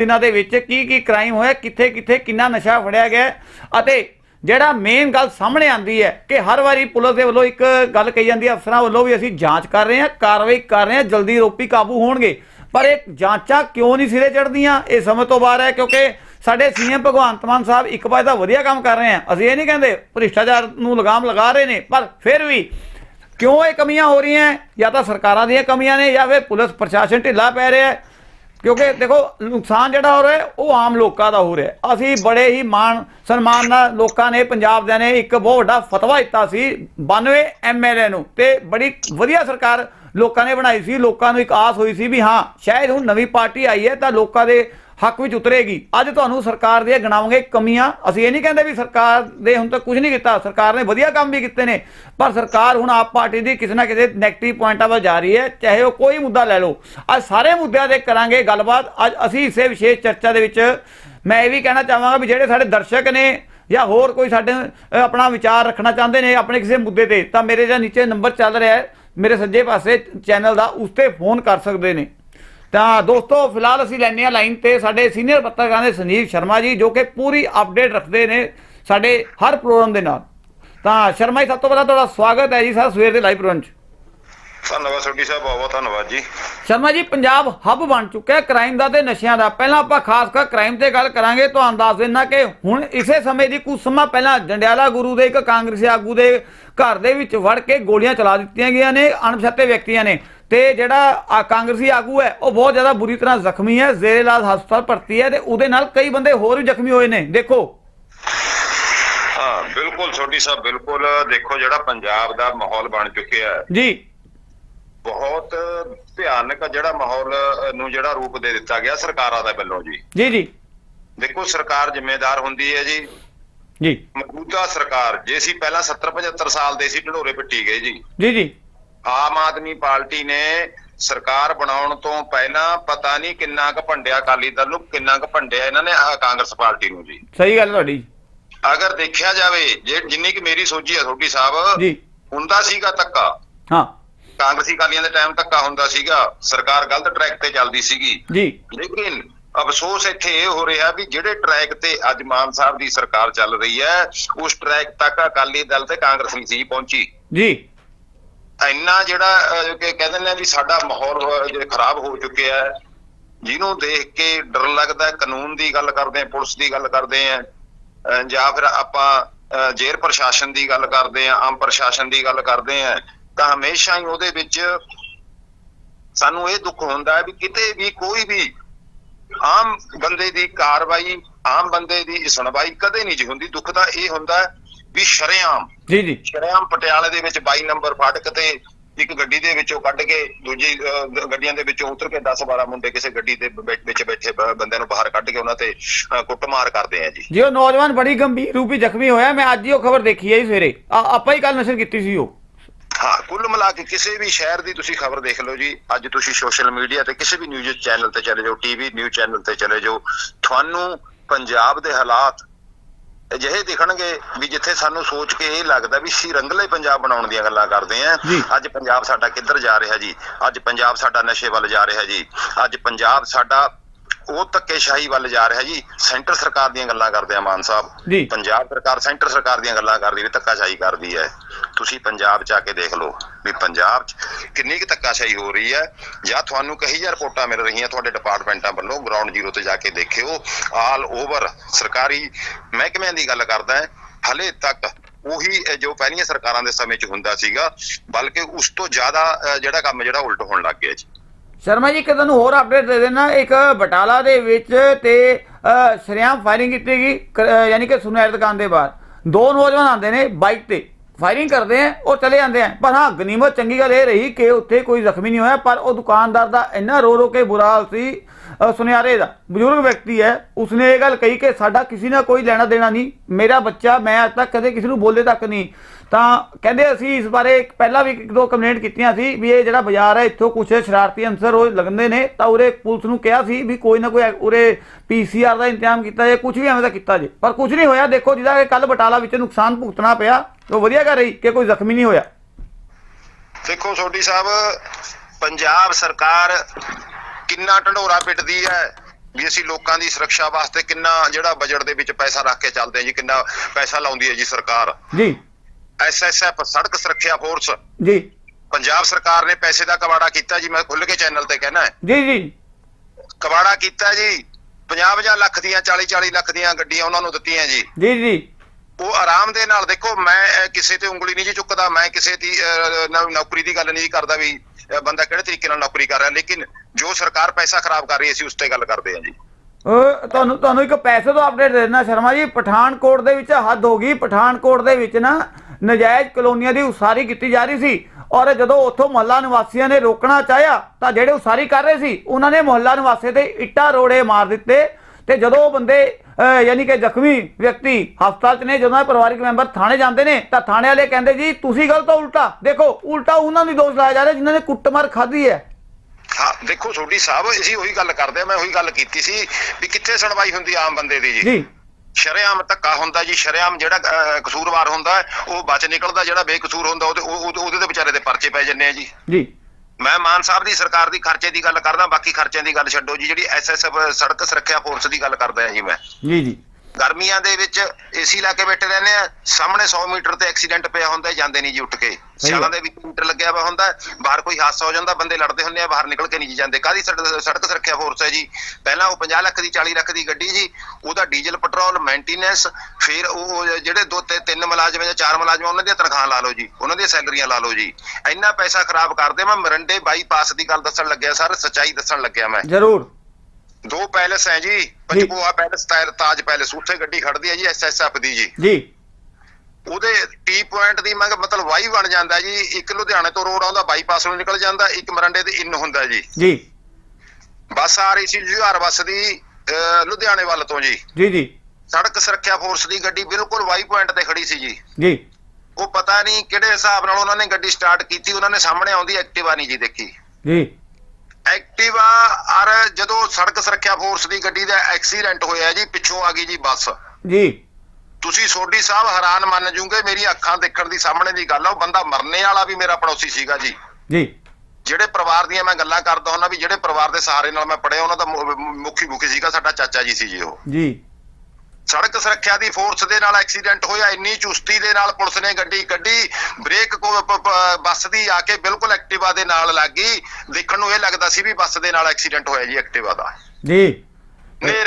ਦਿਨਾਂ ਦੇ ਵਿੱਚ ਕੀ ਕੀ ਕ੍ਰਾਈਮ ਹੋਇਆ, ਕਿੱਥੇ ਕਿੱਥੇ ਕਿੰਨਾ ਨਸ਼ਾ ਫੜਿਆ ਗਿਆ ਅਤੇ ਜਿਹੜਾ ਮੇਨ ਗੱਲ ਸਾਹਮਣੇ ਆਂਦੀ ਹੈ ਕਿ ਹਰ ਵਾਰੀ ਪੁਲਿਸ ਦੇ ਵੱਲੋਂ ਇੱਕ ਗੱਲ ਕਹੀ ਜਾਂਦੀ ਹੈ, ਅਫਸਰਾਂ ਵੱਲੋਂ ਵੀ ਅਸੀਂ ਜਾਂਚ ਕਰ ਰਹੇ ਹਾਂ, ਕਾਰਵਾਈ ਕਰ ਰਹੇ ਹਾਂ, ਜਲਦੀ ਰੋਪੀ ਕਾਬੂ ਹੋਣਗੇ। ਪਰ ਇਹ ਜਾਂਚਾਂ ਕਿਉਂ ਨਹੀਂ ਸਿਰੇ ਚੜਦੀਆਂ ਇਹ ਸਮਝ ਤੋਂ ਬਾਹਰ ਹੈ ਕਿਉਂਕਿ ਸਾਡੇ ਸੀਐਮ ਭਗਵੰਤ ਮਾਨ ਸਾਹਿਬ ਇੱਕ ਪਾਸੇ ਤਾਂ ਵਧੀਆ ਕੰਮ ਕਰ ਰਹੇ ਆ ਅਸੀਂ ਇਹ ਨਹੀਂ ਕਹਿੰਦੇ, ਭ੍ਰਿਸ਼ਟਾਚਾਰ ਨੂੰ ਲਗਾਮ ਲਗਾ ਰਹੇ ਨੇ, ਪਰ ਫਿਰ ਵੀ ਕਿਉਂ ਇਹ ਕਮੀਆਂ ਹੋ ਰਹੀਆਂ? ਜਾਂ ਤਾਂ ਸਰਕਾਰਾਂ ਦੀਆਂ ਕਮੀਆਂ ਨੇ ਜਾਂ ਫਿਰ ਪੁਲਿਸ ਪ੍ਰਸ਼ਾਸਨ ਢਿੱਲਾ ਪੈ ਰਿਹਾ ਹੈ? ਕਿਉਂਕਿ ਦੇਖੋ, ਨੁਕਸਾਨ ਜਿਹੜਾ ਹੋ ਰਿਹਾ ਉਹ ਆਮ ਲੋਕਾਂ ਦਾ ਹੋ ਰਿਹਾ ਅਸੀਂ ਬੜੇ ਹੀ ਮਾਣ, ਸਨਮਾਨ ਨਾਲ ਲੋਕਾਂ ਨੇ, ਪੰਜਾਬ ਦੇ ਨੇ ਇੱਕ ਬਹੁਤ ਵੱਡਾ ਫਤਵਾ ਦਿੱਤਾ ਸੀ 92 ਐਮਐਲਏ ਨੂੰ। ਤੇ ਬੜੀ ਵਧੀਆ ਸਰਕਾਰ ਲੋਕਾਂ ਨੇ ਬਣਾਈ ਸੀ, ਲੋਕਾਂ ਨੂੰ ਇੱਕ ਆਸ ਹੋਈ ਸੀ ਵੀ ਹਾਂ, ਸ਼ਾਇਦ ਹੁਣ ਨਵੀਂ ਪਾਰਟੀ ਆਈ ਹੈ ਤਾਂ ਲੋਕਾਂ ਦੇ ਹੱਕ ਵਿੱਚ ਉਤਰੇਗੀ। ਅੱਜ ਤੁਹਾਨੂੰ ਸਰਕਾਰ ਦੀਆਂ ਗਿਣਾਵਾਂਗੇ ਕਮੀਆਂ, ਅਸੀਂ ਇਹ ਨਹੀਂ ਕਹਿੰਦੇ ਵੀ ਸਰਕਾਰ ਦੇ ਹੁਣ ਤੱਕ ਕੁਝ ਨਹੀਂ ਕੀਤਾ, ਸਰਕਾਰ ਨੇ ਵਧੀਆ ਕੰਮ ਵੀ ਕੀਤੇ ਨੇ, ਪਰ ਸਰਕਾਰ ਹੁਣ ਆਪ ਪਾਰਟੀ ਦੀ ਕਿਸੇ ਨਾ ਕਿਸੇ ਨੈਗੇਟਿਵ ਪੁਆਇੰਟਾਂ ਵੱਲ ਜਾ ਰਹੀ ਹੈ, ਚਾਹੇ ਉਹ ਕੋਈ ਮੁੱਦਾ ਲੈ ਲਓ। ਅੱਜ ਸਾਰੇ ਮੁੱਦਿਆਂ ਤੇ ਕਰਾਂਗੇ ਗੱਲਬਾਤ, ਅੱਜ ਅਸੀਂ ਇਸੇ ਵਿਸ਼ੇਸ਼ ਚਰਚਾ ਦੇ ਵਿੱਚ ਮੈਂ ਇਹ ਵੀ ਕਹਿਣਾ ਚਾਹਾਂਗਾ ਵੀ ਜਿਹੜੇ ਸਾਡੇ ਦਰਸ਼ਕ ਨੇ ਜਾਂ ਹੋਰ ਕੋਈ ਸਾਡੇ ਆਪਣਾ ਵਿਚਾਰ ਰੱਖਣਾ ਚਾਹੁੰਦੇ ਨੇ ਆਪਣੇ ਕਿਸੇ ਮੁੱਦੇ ਤੇ, ਤਾਂ ਮੇਰੇ ਜਿਹੜਾ ਨੀਚੇ ਨੰਬਰ ਚੱਲ ਰਿਹਾ ਹੈ। ਮੇਰੇ ਸੱਜੇ ਪਾਸੇ ਚੈਨਲ ਦਾ ਉਸ ਤੇ ਫੋਨ ਕਰ ਸਕਦੇ ਨੇ। ਤਾਂ ਦੋਸਤੋ, ਫਿਲਹਾਲ ਅਸੀਂ ਲੈਣੇ ਆ ਲਾਈਨ ਤੇ ਸਾਡੇ ਸੀਨੀਅਰ ਪੱਤਰਕਾਰ ਨੇ ਸੰਜੀਵ ਸ਼ਰਮਾ ਜੀ, ਜੋ ਕਿ ਪੂਰੀ ਅਪਡੇਟ ਰੱਖਦੇ ਨੇ ਸਾਡੇ ਹਰ ਪ੍ਰੋਗਰਾਮ ਦੇ ਨਾਲ। ਤਾਂ ਸ਼ਰਮਾ ਜੀ, ਸਭ ਤੋਂ ਪਹਿਲਾਂ ਤੁਹਾਡਾ ਸਵਾਗਤ ਹੈ ਜੀ ਸਰ ਸਵੇਰ ਦੇ ਲਾਈਵ ਪ੍ਰੋਗਰਾਮ 'ਚ। ਧੰਨਵਾਦ ਸੋਢੀ ਸਾਹਿਬ ਬਹੁਤ ਬਹੁਤ ਧੰਨਵਾਦ ਜੀ। ਸ਼ਰਮਾ ਜੀ ਪੰਜਾਬ ਹੱਬ ਬਣ ਚੁੱਕਾ ਹੈ ਕ੍ਰਾਈਮ ਦਾ ਤੇ ਨਸ਼ਿਆਂ ਦਾ। ਪਹਿਲਾਂ ਆਪਾਂ ਖਾਸ ਕਰ ਕ੍ਰਾਈਮ ਤੇ ਗੱਲ ਕਰਾਂਗੇ ਤੁਹਾਨੂੰ ਦੱਸ ਦਿੰਦਾ ਕਿ ਹੁਣ ਇਸੇ ਸਮੇਂ ਦੀ ਕੁਝ ਸਮਾਂ ਪਹਿਲਾਂ ਜੰਡਿਆਲਾ ਗੁਰੂ ਦੇ ਇੱਕ ਕਾਂਗਰਸੀ ਆਗੂ ਦੇ ਘਰ ਦੇ ਵਿੱਚ ਵੜ ਕੇ ਗੋਲੀਆਂ ਚਲਾ ਦਿੱਤੀਆਂ ਗਈਆਂ ਨੇ ਅਣਪਛਾਤੇ ਵਿਅਕਤੀਆਂ ਨੇ। ਤੇ ਜਿਹੜਾ ਆ ਕਾਂਗਰਸੀ ਆਗੂ ਹੈ ਉਹ ਬਹੁਤ ਜ਼ਿਆਦਾ ਬੁਰੀ ਤਰ੍ਹਾਂ ਜ਼ਖਮੀ ਹੈ ਜ਼ੇਰੇ ਇਲਾਜ ਹਸਪਤਾਲ ਭਰਤੀ ਹੈ ਤੇ ਉਹਦੇ ਨਾਲ ਕਈ ਬੰਦੇ ਹੋਰ ਵੀ ਜ਼ਖਮੀ ਹੋਏ ਨੇ। ਦੇਖੋ। ਹਾਂ ਬਿਲਕੁਲ ਸੋਢੀ ਸਾਹਿਬ ਬਿਲਕੁਲ। ਦੇਖੋ ਜਿਹੜਾ ਪੰਜਾਬ ਦਾ ਮਾਹੌਲ ਬਣ ਚੁੱਕਿਆ ਹੈ। ਜੀ। ਬਹੁਤ ਭਿਆਨਕ ਜਿਹੜਾ ਮਾਹੌਲ ਨੂੰ ਜਿਹੜਾ ਰੂਪ ਦੇ ਦਿੱਤਾ ਗਿਆ ਸਰਕਾਰਾਂ ਦੇ ਵੱਲੋਂ ਜੀ। ਜੀ ਜੀ। ਦੇਖੋ ਸਰਕਾਰ ਜ਼ਿੰਮੇਦਾਰ ਹੁੰਦੀ ਹੈ ਜੀ। ਜੀ। ਮੌਜੂਦਾ ਸਰਕਾਰ ਜੇ ਸੀ ਪਹਿਲਾਂ 70 75 ਸਾਲ ਦੇ ਸੀ ਢਡੋਰੇ ਪਿੱਟੀ ਗਏ ਜੀ। ਜੀ ਜੀ। ਆਮ ਆਦਮੀ ਪਾਰਟੀ ਨੇ ਸਰਕਾਰ ਬਣਾਉਣ ਤੋਂ ਪਹਿਲਾਂ ਪਤਾ ਨਹੀਂ ਕਿੰਨਾ ਕੁ ਭੰਡਿਆ ਅਕਾਲੀ ਦਲ ਨੂੰ ਕਿੰਨਾ ਕੁ ਭੰਡਿਆ ਇਹਨਾਂ ਨੇ ਕਾਂਗਰਸ ਪਾਰਟੀ ਨੂੰ ਜੀ। ਸਹੀ ਗੱਲ ਤੁਹਾਡੀ। ਅਗਰ ਦੇਖਿਆ ਜਾਵੇ ਜੇ ਜਿੰਨੀ ਕਿ ਮੇਰੀ ਸੋਝੀ ਹੈ ਤੁਹਾਡੀ ਸਾਹਿਬ ਜੀ। ਹੁੰਦਾ ਸੀਗਾ ਧੱਕਾ ਹਾਂ। ਕਾਂਗਰਸੀ ਕਾਲੀਆਂ ਦੇ ਟਾਈਮ ਧੱਕਾ ਹੁੰਦਾ ਸੀਗਾ ਸਰਕਾਰ ਗਲਤ ਟਰੈਕ ਤੇ ਚੱਲਦੀ ਸੀਗੀ। ਜੀ। ਲੇਕਿਨ ਅਫਸੋਸ ਇੱਥੇ ਇਹ ਹੋ ਰਿਹਾ ਵੀ ਜਿਹੜੇ ਟਰੈਕ ਤੇ ਅੱਜ ਮਾਨ ਸਾਹਿਬ ਦੀ ਸਰਕਾਰ ਚੱਲ ਰਹੀ ਹੈ ਉਸ ਟਰੈਕ ਤੱਕ ਅਕਾਲੀ ਦਲ ਤੇ ਕਾਂਗਰਸ ਨਹੀਂ ਸੀ ਪਹੁੰਚੀ। ਜੀ। ਇੰਨਾ ਜਿਹੜਾ ਕਿ ਕਹਿੰਦੇ ਨੇ ਵੀ ਸਾਡਾ ਮਾਹੌਲ ਜਿਹੜਾ ਖਰਾਬ ਹੋ ਚੁੱਕਿਆ ਹੈ ਜਿਹਨੂੰ ਦੇਖ ਕੇ ਡਰ ਲੱਗਦਾ ਕਾਨੂੰਨ ਦੀ ਗੱਲ ਕਰਦੇ ਆ ਪੁਲਿਸ ਦੀ ਗੱਲ ਕਰਦੇ ਆ ਜਾਂ ਫਿਰ ਆਪਾਂ ਜੇਲ੍ਹ ਪ੍ਰਸ਼ਾਸਨ ਦੀ ਗੱਲ ਕਰਦੇ ਆ ਆਮ ਪ੍ਰਸ਼ਾਸਨ ਦੀ ਗੱਲ ਕਰਦੇ ਆ ਤਾਂ ਹਮੇਸ਼ਾ ਹੀ ਉਹਦੇ ਵਿੱਚ ਸਾਨੂੰ ਇਹ ਦੁੱਖ ਹੁੰਦਾ ਹੈ ਵੀ ਕਿਤੇ ਵੀ ਕੋਈ ਵੀ ਆਮ ਬੰਦੇ ਦੀ ਕਾਰਵਾਈ ਆਮ ਬੰਦੇ ਦੀ ਸੁਣਵਾਈ ਕਦੇ ਨਹੀਂ ਜੀ ਹੁੰਦੀ। ਦੁੱਖ ਤਾਂ ਇਹ ਹੁੰਦਾ ਵੀ ਸ਼ਰੇਆਮ ਜੀ ਜੀ। ਸ਼ਰੇਆਮ ਪਟਿਆਲੇ ਦੇ ਵਿੱਚ 22 ਨੰਬਰ ਫਾਟਕ ਤੇ ਇੱਕ ਗੱਡੀ ਦੇ ਵਿੱਚੋਂ ਕੱਢ ਕੇ ਦੂਜੀ ਗੱਡੀਆਂ ਦੇ ਵਿੱਚੋਂ ਉਤਰ ਕੇ 10 12 ਮੁੰਡੇ ਕਿਸੇ ਗੱਡੀ ਦੇ ਵਿੱਚ ਬੈਠੇ ਬੰਦਿਆਂ ਨੂੰ ਬਾਹਰ ਕੱਢ ਕੇ ਉਹਨਾਂ ਤੇ ਕੁੱਟਮਾਰ ਕਰਦੇ ਆ ਜੀ। ਜੀ ਉਹ ਨੌਜਵਾਨ ਬੜੀ ਗੰਭੀਰ ਰੂਪੀ ਜ਼ਖਮੀ ਹੋਇਆ। ਮੈਂ ਅੱਜ ਹੀ ਉਹ ਖਬਰ ਦੇਖੀ ਹੈ ਜੀ ਸਵੇਰੇ। ਆਪਾਂ ਹੀ ਕੱਲ ਨਸ਼ਰ ਕੀਤੀ ਸੀ ਉਹ। ਹਾਂ ਕੁੱਲ ਮਿਲਾ ਕੇ ਕਿਸੇ ਵੀ ਸ਼ਹਿਰ ਦੀ ਤੁਸੀਂ ਖਬਰ ਦੇਖ ਲਓ ਜੀ ਅੱਜ ਤੁਸੀਂ ਸੋਸ਼ਲ ਮੀਡੀਆ ਤੇ ਕਿਸੇ ਵੀ ਨਿਊਜ਼ ਚੈਨਲ ਤੇ ਚਲੇ ਜਾਓ ਟੀਵੀ ਨਿਊਜ਼ ਚੈਨਲ ਤੇ ਚਲੇ ਜਾਓ ਤੁਹਾਨੂੰ ਪੰਜਾਬ ਦੇ ਹਾਲਾਤ ਅਜਿਹੇ ਦਿਖਣਗੇ ਵੀ ਜਿੱਥੇ ਸਾਨੂੰ ਸੋਚ ਕੇ ਇਹ ਲੱਗਦਾ ਵੀ ਸੀ ਰੰਗਲੇ ਪੰਜਾਬ ਬਣਾਉਣ ਦੀਆਂ ਗੱਲਾਂ ਕਰਦੇ ਆਂ। ਅੱਜ ਪੰਜਾਬ ਸਾਡਾ ਕਿੱਧਰ ਜਾ ਰਿਹਾ ਜੀ? ਅੱਜ ਪੰਜਾਬ ਸਾਡਾ ਨਸ਼ੇ ਵੱਲ ਜਾ ਰਿਹਾ ਜੀ। ਅੱਜ ਪੰਜਾਬ ਸਾਡਾ ਉਹ ਧੱਕੇਸ਼ਾਹੀ ਵੱਲ ਜਾ ਰਿਹਾ ਜੀ। ਸੈਂਟਰ ਸਰਕਾਰ ਦੀਆਂ ਗੱਲਾਂ ਕਰਦੇ ਆ ਮਾਨ। ਸਾਹਿਬ। ਪੰਜਾਬ ਸਰਕਾਰ ਸੈਂਟਰ ਸਰਕਾਰ ਦੀਆਂ ਗੱਲਾਂ ਕਰਦੀ ਵੀ ਧੱਕਾਸ਼ਾਹੀ ਕਰਦੀ ਹੈ। ਤੁਸੀਂ ਪੰਜਾਬ ਚ ਆ ਕੇ ਦੇਖ ਲਓ ਵੀ ਪੰਜਾਬ ਚ ਕਿੰਨੀ ਕੁ ਧੱਕਾਸ਼ਾਹੀ ਹੋ ਰਹੀ ਹੈ ਜਾਂ ਤੁਹਾਨੂੰ ਕਹੀ ਜਾਂ ਰਿਪੋਰਟਾਂ ਮਿਲ ਰਹੀਆਂ ਤੁਹਾਡੇ ਡਿਪਾਰਟਮੈਂਟਾਂ ਵੱਲੋਂ ਗਰਾਊਂਡ ਜ਼ੀਰੋ ਤੇ ਜਾ ਕੇ ਦੇਖਿਓ ਆਲ ਓਵਰ ਸਰਕਾਰੀ ਮਹਿਕਮਿਆਂ ਦੀ ਗੱਲ ਕਰਦਾ ਹੈ ਹਲੇ ਤੱਕ ਉਹੀ ਜੋ ਪਹਿਲੀਆਂ ਸਰਕਾਰਾਂ ਦੇ ਸਮੇਂ ਚ ਹੁੰਦਾ ਸੀਗਾ ਬਲਕਿ ਉਸ ਤੋਂ ਜ਼ਿਆਦਾ ਜਿਹੜਾ ਕੰਮ ਜਿਹੜਾ ਉਲਟ ਹੋਣ ਲੱਗ ਗਿਆ ਜੀ। ਸ਼ਰਮਾ ਜੀ ਇੱਕ ਤੁਹਾਨੂੰ ਹੋਰ ਅਪਡੇਟ ਦੇ ਦੇਣਾ ਇੱਕ ਬਟਾਲਾ ਦੇ ਵਿੱਚ ਤੇ ਅ, ਫਾਇਰਿੰਗ ਕੀਤੀ ਗਈ ਯਾਨੀ ਕਿ ਸੁਨਹਿਰ ਦੁਕਾਨ ਦੇ ਬਾਹਰ। ਦੋ ਨੌਜਵਾਨ ਆਉਂਦੇ ਨੇ ਬਾਈਕ ਤੇ। ਫਾਇਰਿੰਗ ਕਰਦੇ ਆ, ਉਹ ਚਲੇ ਜਾਂਦੇ ਆ। ਪਰ ਹਾਂ, ਗਨੀਮਤ ਚੰਗੀ ਗੱਲ ਇਹ ਰਹੀ ਕਿ ਉੱਥੇ ਕੋਈ ਜ਼ਖਮੀ ਨਹੀਂ ਹੋਇਆ, ਪਰ ਉਹ ਦੁਕਾਨਦਾਰ ਦਾ ਇੰਨਾ ਰੋ ਰੋ ਕੇ ਬੁਰਾ ਹਾਲ ਸੀ ਸੁਨਿਆਰੇ ਦਾ, ਬਜ਼ੁਰਗ ਵਿਅਕਤੀ ਹੈ, ਉਸਨੇ ਇਹ ਗੱਲ ਕਹੀ ਕਿ ਸਾਡਾ ਕਿਸੇ ਨਾਲ ਕੋਈ ਲੈਣਾ ਦੇਣਾ ਨਹੀਂ, ਮੇਰਾ ਬੱਚਾ, ਮੈਂ ਅੱਜ ਤੱਕ ਕਦੇ ਕਿਸੇ ਨੂੰ ਬੋਲੇ ਤੱਕ ਨਹੀਂ। ਤਾਂ ਕਹਿੰਦੇ ਅਸੀਂ ਇਸ ਬਾਰੇ ਪਹਿਲਾਂ ਵੀ ਇੱਕ ਦੋ ਕੰਪਲੇਂਟ ਕੀਤੀਆਂ ਸੀ ਵੀ ਇਹ ਜਿਹੜਾ ਬਾਜ਼ਾਰ ਹੈ, ਇੱਥੋਂ ਕੁਝ ਸ਼ਰਾਰਤੀ ਅੰਸਰ ਉਹ ਲੱਗਦੇ ਨੇ, ਤਾਂ ਉਰੇ ਪੁਲਿਸ ਨੂੰ ਕਿਹਾ ਸੀ ਵੀ ਕੋਈ ਨਾ ਕੋਈ ਐ- ਉਰੇ ਪੀਸੀਆਰ ਦਾ ਇੰਤਜ਼ਾਮ ਕੀਤਾ ਜੇ ਕੁਝ ਵੀ ਐਵੇਂ ਦਾ ਕੀਤਾ ਜੇ ਪਰ ਕੁਝ ਨਹੀਂ ਹੋਇਆ, ਦੇਖੋ ਜਿਹਦਾ ਕਿ ਕੱਲ ਬਟਾਲਾ ਵਿੱਚ ਨੁਕਸਾਨ ਭੁਗਤਣਾ ਪਿਆ ਉਹ ਵਧੀਆ ਕਰ ਰਹੀ ਕਿ ਕੋਈ ਜ਼ਖਮੀ ਨਹੀਂ ਹੋਇਆ। ਦੇਖੋ, ਸੋਢੀ ਸਾਹਿਬ, ਪੰਜਾਬ ਸਰਕਾਰ ਕਿੰਨਾ ਢੰਡੋਰਾ ਪਿੱਟਦੀ ਹੈ ਵੀ ਅਸੀਂ ਲੋਕਾਂ ਦੀ ਸੁਰੱਖਿਆ ਵਾਸਤੇ ਕਿੰਨਾ ਜਿਹੜਾ ਬਜਟ ਦੇ ਵਿੱਚ ਪੈਸਾ ਰੱਖ ਕੇ ਚੱਲਦੇ ਹਾਂ ਜੀ ਕਿੰਨਾ ਪੈਸਾ ਲਾਉਂਦੀ ਹੈ ਜੀ ਸਰਕਾਰ। ਜੀ। ਐਸਐਸਐਫ ਸੜਕ ਸੁਰੱਖਿਆ ਫੋਰਸ ਜੀ। ਪੰਜਾਬ ਸਰਕਾਰ ਨੇ ਪੈਸੇ ਦਾ ਕਵਾੜਾ ਕੀਤਾ ਜੀ ਮੈਂ ਖੁੱਲ ਕੇ ਚੈਨਲ ਤੇ ਕਹਿਣਾ ਹੈ। ਜੀ ਜੀ। ਕਵਾੜਾ ਕੀਤਾ ਜੀ 50 ਲੱਖ ਦੀਆਂ 40 40 ਲੱਖ ਦੀਆਂ ਗੱਡੀਆਂ ਉਹਨਾਂ ਨੂੰ ਦਿੱਤੀਆਂ ਜੀ। ਜੀ ਜੀ। ਉਹ ਆਰਾਮ ਦੇ ਨਾਲ ਦੇਖੋ, ਮੈਂ ਕਿਸੇ ਤੇ ਉਂਗਲੀ ਨਹੀਂ ਜੀ ਚੁੱਕਦਾ, ਮੈਂ ਕਿਸੇ ਦੀ ਨੌਕਰੀ ਦੀ ਗੱਲ ਨਹੀਂ ਕਰਦਾ ਵੀ ਬੰਦਾ ਕਿਹੜੇ ਤਰੀਕੇ ਨਾਲ ਨੌਕਰੀ ਕਰ ਰਿਹਾ, ਲੇਕਿਨ ਜੋ ਸਰਕਾਰ ਪੈਸਾ ਖਰਾਬ ਕਰ ਰਹੀ ਹੈ ਅਸੀਂ ਉਸ ਤੇ ਗੱਲ ਕਰਦੇ ਹਾਂ ਜੀ। ਤੁਹਾਨੂੰ ਤੁਹਾਨੂੰ ਇੱਕ ਪੈਸੇ ਤੋਂ ਅਪਡੇਟ ਦੇ ਦੇਣਾ ਸ਼ਰਮਾ ਜੀ, ਪਠਾਨਕੋਟ ਦੇ ਵਿੱਚ ਹੱਦ ਹੋ ਗਈ, ਪਠਾਨਕੋਟ ਦੇ ਵਿੱਚ ਨਾ ਨਜਾਇਜ਼ ਕਲੋਨੀਆਂ ਦੀ ਉਸਾਰੀ ਕੀਤੀ ਜਾ ਰਹੀ ਸੀ, ਔਰ ਜਦੋਂ ਉੱਥੋਂ ਮੁਹੱਲਾ ਨਿਵਾਸੀਆਂ ਨੇ ਰੋਕਣਾ ਚਾਹਿਆ, ਤਾਂ ਜਿਹੜੇ ਉਸਾਰੀ ਕਰ ਰਹੇ ਸੀ, ਉਹਨਾਂ ਨੇ ਮੁਹੱਲਾ ਨਿਵਾਸੀ ਤੇ ਇੱਟਾਂ ਰੋੜੇ ਮਾਰ ਦਿੱਤੇ, ਤੇ ਜਦੋਂ ਉਹ ਬੰਦੇ ਯਾਨੀ ਕਿ ਜ਼ਖਮੀ ਵਿਅਕਤੀ ਹਸਪਤਾਲ 'ਚ ਨੇ ਜਦੋਂ ਇਹ ਪਰਿਵਾਰਕ ਮੈਂਬਰ ਥਾਣੇ ਜਾਂਦੇ ਨੇ ਤਾਂ ਥਾਣੇ ਵਾਲੇ ਕਹਿੰਦੇ ਜੀ ਤੁਸੀਂ ਗਲਤ ਹੋ ਉਲਟਾ। ਦੇਖੋ ਉਲਟਾ ਉਹਨਾਂ ਨੂੰ ਦੋਸ਼ ਲਾਇਆ ਜਾ ਰਿਹਾ ਜਿਨ੍ਹਾਂ ਨੇ ਕੁੱਟਮਾਰ ਖਾਧੀ ਹੈ। ਹਾਂ ਦੇਖੋ ਸੋਢੀ ਸਾਹਿਬ ਅਸੀਂ ਉਹੀ ਗੱਲ ਕਰਦੇ ਆ ਮੈਂ ਉਹੀ ਗੱਲ ਕੀਤੀ ਸੀ ਵੀ ਕਿੱਥੇ ਸੁਣਵਾਈ ਹੁੰਦੀ ਆਮ ਬੰਦੇ ਦੀ ਜੀ? ਜੀ। ਸ਼ਰੇਆਮ ਧੱਕਾ ਹੁੰਦਾ ਜੀ ਸ਼ਰੇਆਮ ਜਿਹੜਾ ਕਸੂਰਵਾਰ ਹੁੰਦਾ ਉਹ ਬਚ ਨਿਕਲਦਾ ਜਿਹੜਾ ਬੇਕਸੂਰ ਹੁੰਦਾ ਉਹਦੇ ਉਹ- ਉਹ- ਉਹਦੇ ਤੇ ਵਿਚਾਰੇ ਦੇ ਪਰਚੇ ਪੈ ਜੰਨੇ ਆ ਜੀ। ਜੀ। ਮੈਂ ਮਾਨ ਸਾਹਿਬ ਦੀ ਸਰਕਾਰ ਦੀ ਖਰਚੇ ਦੀ ਗੱਲ ਕਰਦਾ, ਬਾਕੀ ਖਰਚਿਆਂ ਦੀ ਗੱਲ ਛੱਡੋ ਜੀ, ਜਿਹੜੀ ਐਸਐਸਐਫ ਸੜਕ ਸੁਰੱਖਿਆ ਫੋਰਸ ਦੀ ਗੱਲ ਕਰਦਾ ਜੀ ਮੈਂ। ਜੀ ਜੀ। ਗਰਮੀਆਂ ਦੇ ਵਿੱਚ ਏਸੀ ਲਾ ਕੇ ਬੈਠੇ ਰਹਿੰਦੇ ਆ। ਸਾਹਮਣੇ 100 ਮੀਟਰ ਤੇ ਐਕਸੀਡੈਂਟ ਪਿਆ ਹੁੰਦਾ ਜਾਂਦੇ ਨਹੀਂ ਜੀ ਉੱਠ ਕੇ। ਸਿਆਲਾਂ ਦੇ ਵਿੱਚ ਮੀਟਰ ਲੱਗਿਆ ਹੋਇਆ ਹੁੰਦਾ ਬਾਹਰ ਕੋਈ ਹਾਦਸਾ ਹੋ ਜਾਂਦਾ ਬੰਦੇ ਲੜਦੇ ਹੁੰਦੇ ਆ ਬਾਹਰ ਨਿਕਲ ਕੇ ਨਹੀਂ ਜਾਂਦੇ। ਕਾਦੀ ਸੜਕ ਸੁਰੱਖਿਆ ਫੋਰਸ ਹੈ ਜੀ? ਪਹਿਲਾਂ ਉਹ 50 ਲੱਖ ਦੀ 40 ਲੱਖ ਦੀ ਗੱਡੀ ਜੀ ਉਹਦਾ ਡੀਜ਼ਲ ਪੈਟਰੋਲ ਮੇਨਟੇਨੈਂਸ ਫਿਰ ਉਹ ਜਿਹੜੇ ਦੋ ਤੇ ਤਿੰਨ ਮੁਲਾਜ਼ਮ ਜਾਂ ਚਾਰ ਮੁਲਾਜ਼ਮ ਉਹਨਾਂ ਦੀਆਂ ਤਨਖਾਹਾਂ ਲਾ ਲਓ ਜੀ ਉਹਨਾਂ ਦੀਆਂ ਸੈਲਰੀਆਂ ਲਾ ਲਓ ਜੀ। ਇੰਨਾ ਪੈਸਾ ਖਰਾਬ ਕਰਦੇ ਮੈਂ ਮਰੰਡੇ ਬਾਈਪਾਸ ਦੀ ਗੱਲ ਦੱਸਣ ਲੱਗਿਆ ਸਰ ਸੱਚਾਈ ਦੱਸਣ ਲੱਗਿਆ ਮੈਂ। ਜ਼ਰੂਰ। ਦੋ ਪੈਲਸ ਹੈ ਜੀ ਪੰਜਪੂਆ ਪੈਲਸ ਤਾਜ- ਪੈਲਸ ਉੱਥੇ ਗੱਡੀ ਖੜਦੀ ਹੈ ਜੀ ਐਸਐਸਐਫ ਦੀ ਜੀ। ਜੀ। ਉਹਦੇ ਟੀ ਪੁਆਇੰਟ ਦੀ ਮੰਗ ਮਤਲਬ ਵਾਈ ਬਣ ਜਾਂਦਾ ਜੀ ਇੱਕ ਲੁਧਿਆਣੇ ਤੋਂ ਰੋਡ ਆਉਂਦਾ ਬਾਈਪਾਸ ਨੂੰ ਨਿਕਲ ਜਾਂਦਾ ਇੱਕ ਮਰੰਡੇ ਦੇ ਇਨ ਹੁੰਦਾ ਜੀ। ਜੀ। ਬੱਸ ਆ ਰਹੀ ਸੀ ਜੁਹਾਰ ਬੱਸ ਦੀ ਲੁਧਿਆਣੇ ਵੱਲ ਤੋਂ ਜੀ। ਜੀ ਜੀ। ਸੜਕ ਸੁਰੱਖਿਆ ਫੋਰਸ ਦੀ ਗੱਡੀ ਬਿਲਕੁਲ ਵਾਈ ਪੁਆਇੰਟ ਤੇ ਖੜੀ ਸੀ ਜੀ। ਜੀ। ਉਹ ਪਤਾ ਨਹੀਂ ਕਿਹੜੇ ਹਿਸਾਬ ਨਾਲ ਉਹਨਾਂ ਨੇ ਗੱਡੀ ਸਟਾਰਟ ਕੀਤੀ ਉਹਨਾਂ ਨੇ ਸਾਹਮਣੇ ਆਉਂਦੀ ਐਕਟਿਵਾ ਨਹੀਂ ਜੀ ਦੇਖੀ। ਜੀ। ਐਕਟਿਵਾ ਔਰ ਜਦੋਂ ਸੜਕ ਸੁਰੱਖਿਆ ਫੋਰਸ ਦੀ ਗੱਡੀ ਦਾ ਐਕਸੀਡੈਂਟ ਹੋਇਆ ਜੀ ਪਿੱਛੋਂ ਆ ਗਈ ਜੀ ਬੱਸ। ਜੀ। ਤੁਸੀਂ ਸੋਢੀ ਸਾਹਿਬ ਹੈਰਾਨ ਮੰਨ ਜੂਗੇ ਮੇਰੀ ਅੱਖਾਂ ਦੇਖਣ ਦੀ ਸਾਹਮਣੇ ਦੀ ਗੱਲ ਆ ਉਹ ਬੰਦਾ ਮਰਨੇ ਵਾਲਾ ਵੀ ਮੇਰਾ ਪੜੋਸੀ ਸੀਗਾ ਜੀ। ਜੀ। ਜਿਹੜੇ ਪਰਿਵਾਰ ਦੀਆਂ ਮੈਂ ਗੱਲਾਂ ਕਰਦਾ ਹੁੰਦਾ ਵੀ ਜਿਹੜੇ ਪਰਿਵਾਰ ਦੇ ਸਹਾਰੇ ਨਾਲ ਮੈਂ ਪੜਿਆ ਉਹਨਾਂ ਦਾ ਮੁਖੀ ਮੁਖੀ ਸੀਗਾ ਸਾਡਾ ਚਾਚਾ ਜੀ ਸੀ ਜੀ ਉਹ। ਜੀ। ਸੜਕ ਸੁਰੱਖਿਆ ਦੀ ਫੋਰਸ ਦੇ ਨਾਲ ਐਕਸੀਡੈਂਟ ਹੋਇਆ ਇੰਨੀ ਚੁਸਤੀ ਦੇ ਨਾਲ ਪੁਲਿਸ ਨੇ ਗੱਡੀ ਕੱਢੀ ਬ੍ਰੇਕ ਬੱਸ ਦੀ ਆ ਕੇ ਬਿਲਕੁਲ ਐਕਟਿਵਾ ਦੇ ਨਾਲ ਲੱਗ ਗਈ। ਦੇਖਣ ਨੂੰ ਇਹ ਲੱਗਦਾ ਸੀ ਵੀ ਬੱਸ ਦੇ ਨਾਲ ਐਕਸੀਡੈਂਟ ਹੋਇਆ ਜੀ ਐਕਟਿਵਾ ਦਾ। ਜੀ।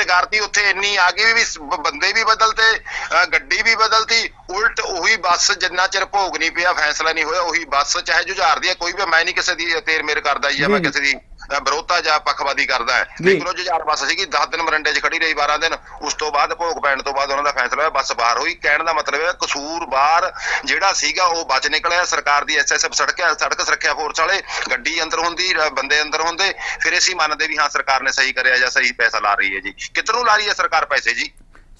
ਕਰਤੀ ਉੱਥੇ ਇੰਨੀ ਆ ਗਈ ਵੀ ਬੰਦੇ ਵੀ ਬਦਲਤੇ ਗੱਡੀ ਵੀ ਬਦਲਤੀ। ਉਲਟ ਉਹੀ ਬੱਸ ਜਿੰਨਾ ਚਿਰ ਭੋਗ ਨਹੀਂ ਪਿਆ ਫੈਸਲਾ ਨਹੀਂ ਹੋਇਆ ਉਹੀ ਬੱਸ ਚਾਹੇ ਜੁਝਾਰ ਦੀ ਹੈ ਕੋਈ ਵੀ ਮੈਂ ਨਹੀਂ ਕਿਸੇ ਦੀ ਤੇਰ ਮੇਰ ਕਰਦਾ ਜੀ ਮੈਂ। ਕਿਸੇ ਦੀ ਵਿਰੋਧਤਾ ਜਾਂ ਪੱਖਵਾਦੀ ਕਰਦਾ ਹੈ। ਜੀ। ਲਓ ਜੁਝਾਰ ਬੱਸ ਸੀਗੀ 10 ਦਿਨ ਮਰੰਡੇ 'ਚ ਖੜੀ ਰਹੀ 12 ਦਿਨ। ਉਸ ਤੋਂ ਬਾਅਦ ਭੋਗ ਪੈਣ ਤੋਂ ਬਾਅਦ ਉਹਨਾਂ ਦਾ ਫੈਸਲਾ ਹੋਇਆ ਬੱਸ ਬਾਹਰ ਹੋਈ। ਕਹਿਣ ਦਾ ਮਤਲਬ ਹੈ ਕਸੂਰਵਾਰ ਜਿਹੜਾ ਸੀਗਾ ਉਹ ਬਚ ਨਿਕਲਿਆ। ਸਰਕਾਰ ਦੀ ਐਸਐਸਐਫ ਸੜਕ ਸੜਕ ਸੁਰੱਖਿਆ ਫੋਰਸ ਵਾਲੇ ਗੱਡੀ ਅੰਦਰ ਹੁੰਦੀ ਬੰਦੇ ਅੰਦਰ ਹੁੰਦੇ। ਫਿਰ ਅਸੀਂ ਮੰਨਦੇ ਵੀ ਹਾਂ ਸਰਕਾਰ ਨੇ ਸਹੀ ਕਰਿਆ ਜਾਂ ਸਹੀ ਪੈਸਾ ਲਾ ਰਹੀ ਹੈ ਜੀ। ਕਿੱਧਰੋਂ ਲਾ ਰਹੀ ਹੈ ਸਰਕਾਰ ਪੈਸੇ ਜੀ?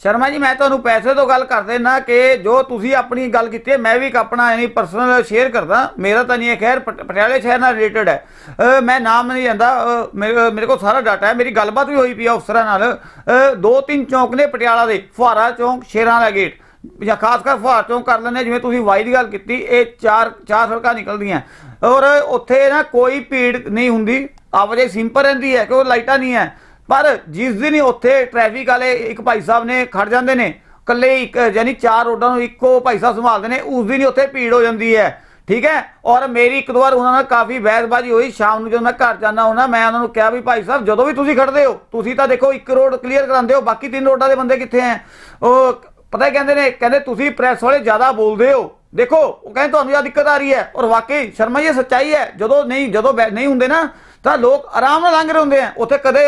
ਸ਼ਰਮਾ ਜੀ, ਮੈਂ ਤੁਹਾਨੂੰ ਪੈਸੇ ਤੋਂ ਗੱਲ ਕਰਦੇ ਨਾ ਕਿ ਜੋ ਤੁਸੀਂ ਆਪਣੀ ਗੱਲ ਕੀਤੀ ਹੈ, ਮੈਂ ਵੀ ਇੱਕ ਆਪਣਾ ਯਾਨੀ ਪਰਸਨਲ ਸ਼ੇਅਰ ਕਰਦਾ। ਮੇਰਾ ਤਾਂ ਨਹੀਂ ਹੈ, ਖੈਰ, ਪਟ- ਪਟਿਆਲੇ ਸ਼ਹਿਰ ਨਾਲ ਰਿਲੇਟਡ ਹੈ। ਮੈਂ ਨਾਮ ਨਹੀਂ ਲੈਂਦਾ ਮੇਰੇ ਕੋਲ ਸਾਰਾ ਡਾਟਾ ਹੈ, ਮੇਰੀ ਗੱਲਬਾਤ ਵੀ ਹੋਈ ਪਈ ਆ ਅਫਸਰਾਂ ਨਾਲ। ਦੋ ਤਿੰਨ ਚੌਂਕ ਨੇ ਪਟਿਆਲਾ ਦੇ, ਫੁਹਾਰਾ ਚੌਂਕ, ਸ਼ੇਰਾਂ ਦਾ ਗੇਟ ਜਾਂ ਖਾਸ ਕਰ ਫੁਹਾਰਾ ਚੌਂਕ ਕਰ ਲੈਂਦੇ ਜਿਵੇਂ ਤੁਸੀਂ ਵਾਈ ਦੀ ਗੱਲ ਕੀਤੀ, ਇਹ ਚਾਰ ਚਾਰ ਸੜਕਾਂ ਨਿਕਲਦੀਆਂ। ਔਰ ਉੱਥੇ ਨਾ ਕੋਈ ਭੀੜ ਨਹੀਂ ਹੁੰਦੀ ਆਵਾਜਾਈ ਸਿੰਪਲ ਰਹਿੰਦੀ ਹੈ ਕਿ ਉਹ ਲਾਈਟਾਂ ਨਹੀਂ ਹੈ। ਪਰ ਜਿਸ ਦਿਨ ਹੀ ਉੱਥੇ ਟ੍ਰੈਫਿਕ ਵਾਲੇ ਇੱਕ ਭਾਈ ਸਾਹਿਬ ਨੇ ਖੜ ਜਾਂਦੇ ਨੇ, ਇਕੱਲੇ ਇੱਕ, ਯਾਨੀ ਚਾਰ ਰੋਡਾਂ ਨੂੰ ਇੱਕੋ ਭਾਈ ਸਾਹਿਬ ਸੰਭਾਲਦੇ ਨੇ, ਉਸ ਦਿਨ ਹੀ ਉੱਥੇ ਭੀੜ ਹੋ ਜਾਂਦੀ ਹੈ। ਠੀਕ ਹੈ? ਔਰ ਮੇਰੀ ਇੱਕ ਦੋ ਵਾਰ ਉਹਨਾਂ ਨਾਲ ਕਾਫੀ ਬਹਿਸਬਾਜ਼ੀ ਹੋਈ, ਸ਼ਾਮ ਨੂੰ ਜਦੋਂ ਮੈਂ ਘਰ ਜਾਂਦਾ ਹੁੰਦਾ, ਮੈਂ ਉਹਨਾਂ ਨੂੰ ਕਿਹਾ ਵੀ ਭਾਈ ਸਾਹਿਬ, ਜਦੋਂ ਵੀ ਤੁਸੀਂ ਖੜਦੇ ਹੋ, ਤੁਸੀਂ ਤਾਂ ਦੇਖੋ ਇੱਕ ਰੋਡ ਕਲੀਅਰ ਕਰਾਉਂਦੇ ਹੋ, ਬਾਕੀ ਤਿੰਨ ਰੋਡਾਂ ਦੇ ਬੰਦੇ ਕਿੱਥੇ ਹੈ? ਉਹ ਪਤਾ ਕਹਿੰਦੇ ਨੇ, ਕਹਿੰਦੇ ਤੁਸੀਂ ਪ੍ਰੈਸ ਵਾਲੇ ਜ਼ਿਆਦਾ ਬੋਲਦੇ ਹੋ। ਦੇਖੋ, ਉਹ ਕਹਿੰਦੇ ਤੁਹਾਨੂੰ ਇਹ ਦਿੱਕਤ ਆ ਰਹੀ ਹੈ, ਔਰ ਵਾਕਈ ਸ਼ਰਮਾ ਜੀ, ਇਹ ਸੱਚਾਈ ਹੈ, ਜਦੋਂ ਨਹੀਂ, ਜਦੋਂ ਬੈ- ਨਹੀਂ ਹੁੰਦੇ ਨਾ ਤਾਂ ਲੋਕ ਆਰਾਮ ਨਾਲ ਲੰਘ ਰਹੇ ਹੁੰਦੇ ਆ। ਉੱਥੇ ਕਦੇ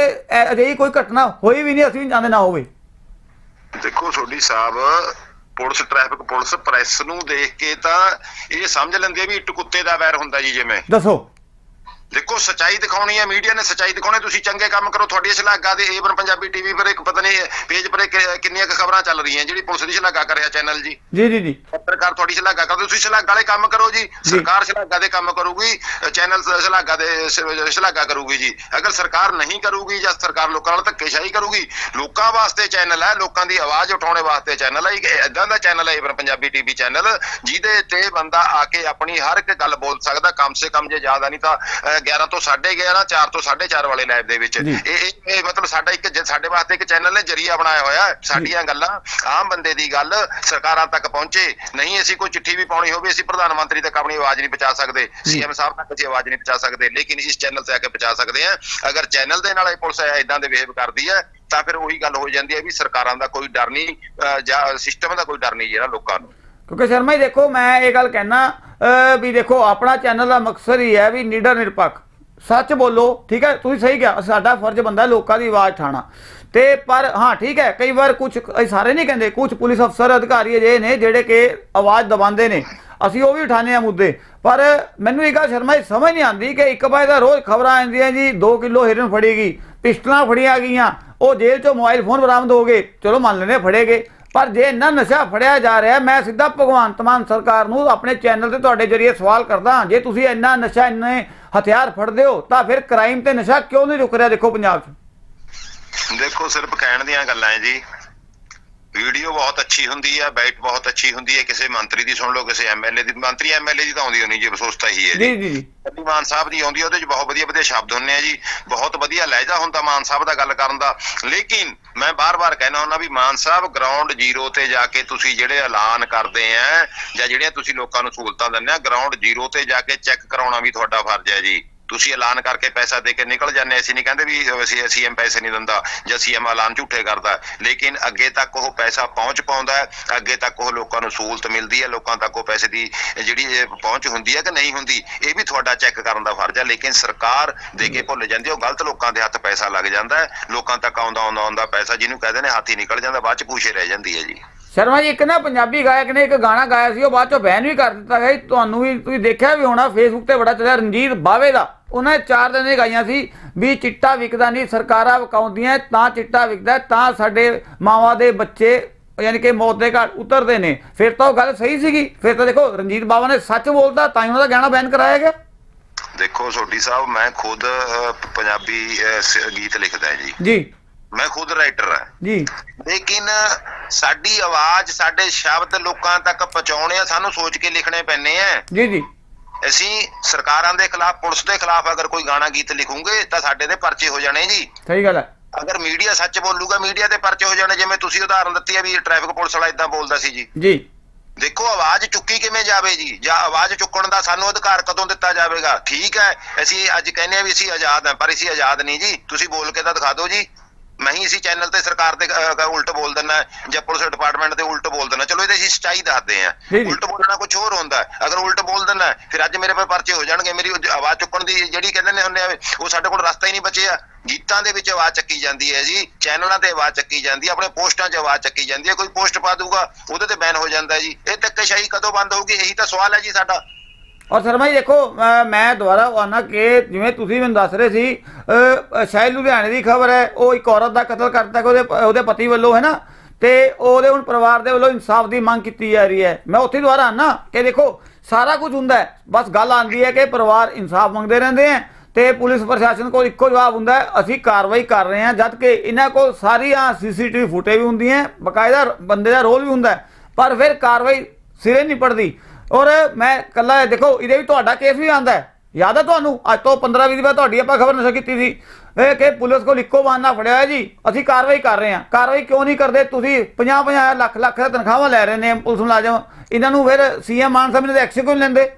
ਅਜਿਹੀ ਕੋਈ ਘਟਨਾ ਹੋਈ ਵੀ ਨਹੀਂ ਅਸੀਂ ਜਾਂਦੇ ਨਾ ਹੋਵੇ। ਦੇਖੋ Sodhi Sahib police traffic police press ਨੂੰ ਦੇਖ ਕੇ ਤਾਂ ਇਹ ਸਮਝ ਲੈਂਦੇ ਆ ਵੀ ਇੱਟ ਕੁੱਤੇ ਦਾ ਵੈਰ ਹੁੰਦਾ ਜੀ ਜਿਵੇਂ। ਦੱਸੋ। ਦੇਖੋ ਸਚਾਈ ਦਿਖਾਉਣੀ ਹੈ ਮੀਡੀਆ ਨੇ ਸਚਾਈ ਦਿਖਾਉਣੀ ਤੁਸੀਂ ਚੰਗੇ ਕੰਮ ਕਰੋ ਤੁਹਾਡੀ ਸ਼ਲਾਘਾ ਦੇ ਏਵਨ ਪੰਜਾਬੀ ਟੀਵੀ ਪਰ ਇੱਕ ਪਤਾ ਨਹੀਂ ਪੇਜ ਪਰ ਕਿੰਨੀਆਂ ਕੁ ਖਬਰਾਂ ਚੱਲ ਰਹੀਆਂ ਜਿਹੜੀ ਪੁਲਿਸ ਦੀ ਸ਼ਲਾਘਾ ਕਰ ਰਿਹਾ ਚੈਨਲ ਜੀ। ਜੀ ਜੀ ਜੀ। ਪੱਤਰਕਾਰ ਤੁਹਾਡੀ ਸ਼ਲਾਘਾ ਕਰਦੇ ਤੁਸੀਂ ਸ਼ਲਾਘਾ ਵਾਲੇ ਕੰਮ ਕਰੋ ਜੀ। ਸਰਕਾਰ ਸ਼ਲਾਘਾ ਦੇ ਕੰਮ ਕਰੂਗੀ ਚੈਨਲ ਸ਼ਲਾਘਾ ਦੇ ਸ਼ਲਾਘਾ ਕਰੂਗੀ ਜੀ। ਅਗਰ ਸਰਕਾਰ ਨਹੀਂ ਕਰੂਗੀ ਜਾਂ ਸਰਕਾਰ ਲੋਕਾਂ ਨਾਲ ਧੱਕੇਸ਼ਾਹੀ ਕਰੂਗੀ ਲੋਕਾਂ ਵਾਸਤੇ ਚੈਨਲ ਹੈ ਲੋਕਾਂ ਦੀ ਆਵਾਜ਼ ਉਠਾਉਣ ਵਾਸਤੇ ਚੈਨਲ ਹੈ ਇੱਕ ਇਦਾਂ ਦਾ ਚੈਨਲ ਹੈ ਇਵਨ ਪੰਜਾਬੀ ਟੀਵੀ ਚੈਨਲ ਜਿਹਦੇ ਤੇ ਬੰਦਾ ਆ ਕੇ ਆਪਣੀ ਹਰ ਇੱਕ ਗੱਲ ਬੋਲ ਸਕਦਾ ਕਮ ਸੇ ਕਮ ਜੇ ਜ਼ਿਆਦਾ ਨਹੀਂ ਤਾਂ 11 ਤੋਂ 11:30 4 ਤੋਂ 4:30 ਵਾਲੇ ਲਾਈਵ ਦੇ ਵਿੱਚ। ਇਹ ਇਹ- ਮਤਲਬ ਸਾਡਾ ਇੱਕ ਸਾਡੇ ਵਾਸਤੇ ਇੱਕ ਚੈਨਲ ਨੇ ਜਰੀਆ ਬਣਾਇਆ ਹੋਇਆ। ਸਾਡੀਆਂ ਗੱਲਾਂ ਆਮ ਬੰਦੇ ਦੀ ਗੱਲ ਸਰਕਾਰਾਂ ਤੱਕ ਪਹੁੰਚੇ। ਨਹੀਂ ਅਸੀਂ ਕੋਈ ਚਿੱਠੀ ਵੀ ਪਾਉਣੀ ਹੋਵੇ ਅਸੀਂ ਪ੍ਰਧਾਨ ਮੰਤਰੀ ਤੱਕ ਆਪਣੀ ਆਵਾਜ਼ ਨਹੀਂ ਪਹੁੰਚਾ ਸਕਦੇ। ਸੀਐਮ ਸਾਹਿਬ ਤੱਕ ਅਸੀਂ ਆਵਾਜ਼ ਨਹੀਂ ਪਹੁੰਚਾ ਸਕਦੇ ਲੇਕਿਨ ਇਸ ਚੈਨਲ ਤੇ ਆ ਕੇ ਪਹੁੰਚਾ ਸਕਦੇ ਹਾਂ। ਅਗਰ ਚੈਨਲ ਦੇ ਨਾਲ ਇਹ ਪੁਲਿਸ ਇਦਾਂ ਦੇ ਬਿਹੇਵ ਕਰਦੀ ਹੈ ਤਾਂ ਫਿਰ ਉਹੀ ਗੱਲ ਹੋ ਜਾਂਦੀ ਹੈ ਵੀ ਸਰਕਾਰਾਂ ਦਾ ਕੋਈ ਡਰ ਨਹੀਂ ਜਾਂ ਸਿਸਟਮ ਦਾ ਕੋਈ ਡਰ ਨਹੀਂ ਜਿਹੜਾ ਲੋਕਾਂ ਨੂੰ। ਕਿਉਂਕਿ ਸ਼ਰਮਾ ਜੀ ਦੇਖੋ, ਮੈਂ ਇਹ ਗੱਲ ਕਹਿਣਾ ਵੀ ਦੇਖੋ, ਆਪਣਾ ਚੈਨਲ ਦਾ ਮਕਸਦ ਹੀ ਹੈ ਵੀ ਨਿਡਰ ਨਿਰਪੱਖ। ਸੱਚ ਬੋਲੋ, ਠੀਕ ਹੈ? ਤੁਸੀਂ ਸਹੀ ਕਿਹਾ, ਸਾਡਾ ਫਰਜ਼ ਬੰਦਾ ਲੋਕਾਂ ਦੀ ਆਵਾਜ਼ ਉਠਾਉਣਾ। ਤੇ ਪਰ, ਹਾਂ, ਠੀਕ ਹੈ, ਕਈ ਵਾਰ ਕੁਝ ਸਾਰੇ ਨਹੀਂ ਕਹਿੰਦੇ ਕੁਝ ਪੁਲਿਸ ਅਫਸਰ, ਅਧਿਕਾਰੀ ਅਜੇ ਨੇ ਜਿਹੜੇ ਕਿ ਆਵਾਜ਼ ਦਬਾਉਂਦੇ ਨੇ। ਅਸੀਂ ਉਹ ਵੀ ਉਠਾਉਂਦੇ ਆ ਮੁੱਦੇ। ਪਰ ਮੈਨੂੰ ਇਹ ਗੱਲ ਸ਼ਰਮਾ ਜੀ ਸਮਝ ਨਹੀਂ ਆਉਂਦੀ ਕਿ ਇੱਕ ਬਾਈ ਦਾ ਰੋਜ਼ ਖਬਰਾਂ ਆਉਂਦੀਆਂ ਜੀ 2 ਕਿਲੋ ਹੀਰਨ ਫੜੀ ਗਈ, ਪਿਸਟਲਾਂ ਫੜੀਆਂ ਗਈਆਂ, ਉਹ ਜੇਲ੍ਹ ਚੋਂ ਮੋਬਾਈਲ ਫੋਨ ਬਰਾਮਦ ਹੋ ਗਏ, ਚਲੋ ਮੰਨ ਲੈਨੇ ਫੜੇ ਗਏ। ਪਰ ਜੇ ਇੰਨਾ ਨਸ਼ਾ ਫੜਿਆ ਜਾ ਰਿਹਾ ਮੈਂ ਸਿੱਧਾ ਭਗਵੰਤ ਮਾਨ ਸਰਕਾਰ ਨੂੰ ਆਪਣੇ ਚੈਨਲ ਤੇ ਤੁਹਾਡੇ ਜਰੀਏ ਸਵਾਲ ਕਰਦਾ ਜੇ ਤੁਸੀਂ ਇੰਨਾ ਨਸ਼ਾ ਇੰਨੇ ਹਥਿਆਰ ਫੜਦੇ ਹੋ ਤਾਂ ਫਿਰ ਕ੍ਰਾਈਮ ਤੇ ਨਸ਼ਾ ਕਿਉਂ ਨਹੀਂ ਰੁਕ ਰਿਹਾ ਦੇਖੋ ਪੰਜਾਬ 'ਚ? ਦੇਖੋ ਸਿਰਫ ਕਹਿਣ ਦੀਆਂ ਗੱਲਾਂ ਹੈ ਜੀ। ਵੀਡੀਓ ਬਹੁਤ ਅੱਛੀ ਹੁੰਦੀ ਹੈ ਬਾਈਟ ਬਹੁਤ ਅੱਛੀ ਹੁੰਦੀ ਹੈ। ਕਿਸੇ ਮੰਤਰੀ ਦੀ ਸੁਣ ਲਓ ਕਿਸੇ ਐਮਐਲਏ ਦੀ। ਮੰਤਰੀ ਐਮਐਲਏ ਦੀ ਤਾਂ ਆਉਂਦੀ ਹੋਣੀ ਜੀ ਅਫਸੋਸ ਤਾਂ ਹੀ ਹੈ ਜੀ ਜੀ। ਜੀ ਮਾਨ ਸਾਹਿਬ ਦੀ ਆਉਂਦੀ ਉਹਦੇ 'ਚ ਬਹੁਤ ਵਧੀਆ ਵਧੀਆ ਸ਼ਬਦ ਹੁੰਦੇ ਆ ਜੀ। ਬਹੁਤ ਵਧੀਆ ਲਹਿਜਾ ਹੁੰਦਾ ਮਾਨ ਸਾਹਿਬ ਦਾ ਗੱਲ ਕਰਨ ਦਾ। ਲੇਕਿਨ ਮੈਂ ਬਾਰ-ਬਾਰ ਕਹਿਣਾ ਹੁੰਦਾ ਵੀ ਮਾਨ ਸਾਹਿਬ ਗਰਾਊਂਡ ਜ਼ੀਰੋ ਤੇ ਜਾ ਕੇ ਤੁਸੀਂ ਜਿਹੜੇ ਐਲਾਨ ਕਰਦੇ ਆ ਜਾਂ ਜਿਹੜੀਆਂ ਤੁਸੀਂ ਲੋਕਾਂ ਨੂੰ ਸਹੂਲਤਾਂ ਦਿੰਦੇ ਆ ਗਰਾਊਂਡ ਜ਼ੀਰੋ ਤੇ ਜਾ ਕੇ ਚੈੱਕ ਕਰਾਉਣਾ ਵੀ ਤੁਹਾਡਾ ਫਰਜ਼ ਹੈ ਜੀ। ਤੁਸੀਂ ਐਲਾਨ ਕਰਕੇ ਪੈਸਾ ਦੇ ਕੇ ਨਿਕਲ ਜਾਂਦੇ ਅਸੀਂ ਨਹੀਂ ਕਹਿੰਦੇ ਵੀ ਅਸੀਂ ਸੀਐਮ ਪੈਸੇ ਨਹੀਂ ਦਿੰਦਾ ਜਾਂ ਸੀਐਮ ਐਲਾਨ ਝੂਠੇ ਕਰਦਾ। ਲੇਕਿਨ ਅੱਗੇ ਤੱਕ ਉਹ ਪੈਸਾ ਪਹੁੰਚ ਪਾਉਂਦਾ ਅੱਗੇ ਤੱਕ ਉਹ ਲੋਕਾਂ ਨੂੰ ਸਹੂਲਤ ਮਿਲਦੀ ਹੈ। ਲੋਕਾਂ ਤੱਕ ਉਹ ਪੈਸੇ ਦੀ ਜਿਹੜੀ ਪਹੁੰਚ ਹੁੰਦੀ ਹੈ ਕਿ ਨਹੀਂ ਹੁੰਦੀ, ਇਹ ਵੀ ਤੁਹਾਡਾ ਚੈੱਕ ਕਰਨ ਦਾ ਫਰਜ਼ ਹੈ। ਲੇਕਿਨ ਸਰਕਾਰ ਦੇ ਕੇ ਭੁੱਲ ਜਾਂਦੀ ਉਹ ਗਲਤ ਲੋਕਾਂ ਦੇ ਹੱਥ ਪੈਸਾ ਲੱਗ ਜਾਂਦਾ ਲੋਕਾਂ ਤੱਕ ਆਉਂਦਾ ਆਉਂਦਾ ਆਉਂਦਾ ਪੈਸਾ ਜਿਹਨੂੰ ਕਹਿੰਦੇ ਨੇ, ਹੱਥ ਹੀ ਨਿਕਲ ਜਾਂਦਾ, ਬਾਅਦ ਚ ਪੂਛੇ ਰਹਿ ਜਾਂਦੀ ਹੈ ਜੀ। ਸ਼ਰਮਾ ਜੀ ਇੱਕ ਨਾ ਪੰਜਾਬੀ ਗਾਇਕ ਨੇ ਇੱਕ ਗਾਣਾ ਗਾਇਆ ਸੀ ਉਹ ਬਾਅਦ ਚੋਂ ਬੈਨ ਵੀ ਕਰ ਦਿੱਤਾ ਗਿਆ। ਤੁਹਾਨੂੰ ਵੀ ਤੁਸੀਂ ਦੇਖਿਆ ਵੀ ਹੋਣਾ ਫੇਸਬੁੱਕ ਤੇ ਬੜਾ ਚੱਲਿਆ ਰਣਜੀਤ ਬਾਵੇ ਦਾ। ਉਹਨਾਂ ਚਾਰ ਦਿਨ ਦੀ ਗਾਈਆਂ ਸੀ ਵੀ ਚਿੱਟਾ ਵਿਕਦਾ ਨਹੀਂ ਸਰਕਾਰਾਂ ਵਕਾਉਂਦੀਆਂ ਤਾਂ ਚਿੱਟਾ ਵਿਕਦਾ ਤਾਂ ਸਾਡੇ ਮਾਵਾਂ ਦੇ ਬੱਚੇ ਯਾਨੀ ਕਿ ਮੌਤ ਦੇ ਘਾਟ ਉਤਰਦੇ ਨੇ। ਫਿਰ ਤਾਂ ਉਹ ਗੱਲ ਸਹੀ ਸੀਗੀ। ਫਿਰ ਤਾਂ ਦੇਖੋ ਰਣਜੀਤ ਬਾਵਾ ਨੇ ਸੱਚ ਬੋਲਦਾ ਤਾਂ ਹੀ ਉਹਦਾ ਗਾਣਾ ਬੈਨ ਕਰਾਇਆ ਗਿਆ। ਦੇਖੋ ਸੋਢੀ ਸਾਹਿਬ ਮੈਂ ਖੁਦ ਪੰਜਾਬੀ ਗੀਤ ਲਿਖਦਾ ਜੀ। ਜੀ। ਮੈਂ ਖੁਦ ਰਾਈਟਰ ਹਾਂ। ਜੀ। ਲੇਕਿਨ ਸਾਡੀ ਆਵਾਜ਼ ਸਾਡੇ ਸ਼ਬਦ ਲੋਕਾਂ ਤੱਕ ਪਹੁੰਚਾਉਣੇ ਆ ਸਾਨੂੰ ਸੋਚ ਕੇ ਲਿਖਣੇ ਪੈਣੇ ਆ। ਜੀ ਜੀ। ਅਸੀਂ ਸਰਕਾਰਾਂ ਦੇ ਖਿਲਾਫ ਪੁਲਿਸ ਦੇ ਖਿਲਾਫ ਅਗਰ ਕੋਈ ਗਾਣਾ ਗੀਤ ਲਿਖੂਗੇ ਤਾਂ ਸਾਡੇ ਦੇ ਪਰਚੇ ਹੋ ਜਾਣੇ ਜੀ। ਸਹੀ ਗੱਲ ਹੈ। ਅਗਰ ਮੀਡੀਆ ਸੱਚ ਬੋਲੂਗਾ ਮੀਡੀਆ ਤੇ ਪਰਚੇ ਹੋ ਜਾਣੇ ਜਿਵੇਂ ਤੁਸੀਂ ਉਦਾਹਰਨ ਦਿੱਤੀ ਆ ਵੀ ਟ੍ਰੈਫਿਕ ਪੁਲਿਸ ਵਾਲਾ ਇਦਾਂ ਬੋਲਦਾ ਸੀ ਜੀ। ਜੀ। ਦੇਖੋ ਆਵਾਜ਼ ਚੁੱਕੀ ਕਿਵੇਂ ਜਾਵੇ ਜੀ? ਜਾਂ ਆਵਾਜ਼ ਚੁੱਕਣ ਦਾ ਸਾਨੂੰ ਅਧਿਕਾਰ ਕਦੋਂ ਦਿੱਤਾ ਜਾਵੇਗਾ? ਠੀਕ ਹੈ ਅਸੀਂ ਅੱਜ ਕਹਿੰਦੇ ਆ ਵੀ ਅਸੀਂ ਆਜ਼ਾਦ ਹਾਂ ਪਰ ਅਸੀਂ ਆਜ਼ਾਦ ਨਹੀਂ ਜੀ। ਤੁਸੀਂ ਬੋਲ ਕੇ ਤਾਂ ਦਿਖਾ ਦਿਓ ਜੀ। ਮੈਂ ਹੀ ਇਸੀ ਚੈਨਲ ਤੇ ਸਰਕਾਰ ਦੇ ਉਲਟ ਬੋਲ ਦਿੰਦਾ ਜਾਂ ਪੁਲਿਸ ਡਿਪਾਰਟਮੈਂਟ ਦੇ ਉਲਟ ਬੋਲ ਦਿੰਦਾ। ਚਲੋ ਇਹਦੇ ਅਸੀਂ ਸੱਚਾਈ ਦੱਸਦੇ ਆ। ਉਲਟ ਬੋਲਣਾ ਕੁਝ ਹੋਰ ਹੁੰਦਾ। ਅਗਰ ਉਲਟ ਬੋਲ ਦਿੰਦਾ ਫਿਰ ਅੱਜ ਮੇਰੇ 'ਤੇ ਪਰਚੇ ਹੋ ਜਾਣਗੇ। ਮੇਰੀ ਆਵਾਜ਼ ਚੁੱਕਣ ਦੀ ਜਿਹੜੀ ਕਹਿੰਦੇ ਨੇ ਹੁੰਦੇ ਆ ਉਹ ਸਾਡੇ ਕੋਲ ਰਸਤਾ ਹੀ ਨਹੀਂ ਬਚਿਆ। ਗੀਤਾਂ ਦੇ ਵਿੱਚ ਆਵਾਜ਼ ਚੱਕੀ ਜਾਂਦੀ ਹੈ ਜੀ। ਚੈਨਲਾਂ ਤੇ ਆਵਾਜ਼ ਚੱਕੀ ਜਾਂਦੀ ਹੈ। ਆਪਣੇ ਪੋਸਟਾਂ 'ਚ ਆਵਾਜ਼ ਚੱਕੀ ਜਾਂਦੀ ਹੈ। ਕੋਈ ਪੋਸਟ ਪਾ ਦੂਗਾ ਉਹਦੇ ਤੇ ਬੈਨ ਹੋ ਜਾਂਦਾ ਜੀ। ਇਹ ਧੱਕੇਸ਼ਾਹੀ ਕਦੋਂ ਬੰਦ ਹੋਊਗੀ? ਇਹੀ ਤਾਂ ਸਵਾਲ ਹੈ ਜੀ ਸਾਡਾ। ਔਰ ਸ਼ਰਮਾ ਜੀ ਦੇਖੋ ਮੈਂ ਦੁਬਾਰਾ ਆਨਾ ਕਿ ਜਿਵੇਂ ਤੁਸੀਂ ਮੈਨੂੰ ਦੱਸ ਰਹੇ ਸੀ ਸ਼ਾਇਦ ਲੁਧਿਆਣੇ ਦੀ ਖਬਰ ਹੈ, ਉਹ ਇੱਕ ਔਰਤ ਦਾ ਕਤਲ ਕਰਤਾ ਕਿ ਉਹਦੇ ਉਹਦੇ ਪਤੀ ਵੱਲੋਂ, ਹੈ ਨਾ? ਤੇ ਉਹਦੇ ਹੁਣ ਪਰਿਵਾਰ ਦੇ ਵੱਲੋਂ ਇਨਸਾਫ ਦੀ ਮੰਗ ਕੀਤੀ ਜਾ ਰਹੀ ਹੈ। ਮੈਂ ਉੱਥੇ ਦੁਬਾਰਾ ਆਨਾ ਕਿ ਦੇਖੋ, ਸਾਰਾ ਕੁਝ ਹੁੰਦਾ ਹੈ। ਬਸ ਗੱਲ ਆਂਦੀ ਹੈ ਕਿ ਪਰਿਵਾਰ ਇਨਸਾਫ ਮੰਗਦੇ ਰਹਿੰਦੇ ਹੈ ਤੇ ਪੁਲਿਸ ਪ੍ਰਸ਼ਾਸਨ ਕੋਲ ਇੱਕੋ ਜਵਾਬ ਹੁੰਦਾ ਹੈ, ਅਸੀਂ ਕਾਰਵਾਈ ਕਰ ਰਹੇ ਹਾਂ, ਜਦ ਕਿ ਇਹਨਾਂ ਕੋਲ ਸਾਰੀਆਂ ਸੀਸੀਟੀਵੀ ਫੁਟੇਜ ਵੀ ਹੁੰਦੀਆਂ ਬਕਾਇਦਾ ਬੰਦੇ ਦਾ ਰੋਲ ਵੀ ਹੁੰਦਾ ਪਰ ਫਿਰ ਕਾਰਵਾਈ ਸਿਰੇ ਨਹੀਂ ਪੜਦੀ। ਔਰ ਮੈਂ ਕੱਲਾ ਦੇਖੋ ਇਹਦੇ ਵੀ ਤੁਹਾਡਾ ਕੇਸ ਵੀ ਆਂਦਾ ਹੈ। ਯਾਦ ਹੈ ਤੁਹਾਨੂੰ? ਅੱਜ ਤੋਂ 15 20 ਦਿਨ ਬਾਅਦ ਤੁਹਾਡੀ ਆਪਾਂ ਖਬਰ ਨਸ਼ਰ ਕੀਤੀ ਸੀ। ਇਹ ਕਿ ਪੁਲਿਸ ਕੋਲ ਇੱਕੋ ਬਹਾਨਾ ਫੜਿਆ ਹੈ ਜੀ ਅਸੀਂ ਕਾਰਵਾਈ ਕਰ ਰਹੇ ਹਾਂ। ਕਾਰਵਾਈ ਕਿਉਂ ਨਹੀਂ ਕਰਦੇ? ਤੁਸੀਂ 50 50 ਲੱਖ ਲੱਖ ਦਾ ਤਨਖਾਹਾਂ ਲੈ ਰਹੇ ਨੇ ਪੁਲਿਸ ਮੁਲਾਜ਼ਮ। ਇਹਨਾਂ ਨੂੰ ਫਿਰ ਸੀਐਮ ਮਾਨ ਸਾਹਿਬ ਨੇ ਐਕਸ਼ਨ ਕਿਉਂ ਲੈਂਦੇ?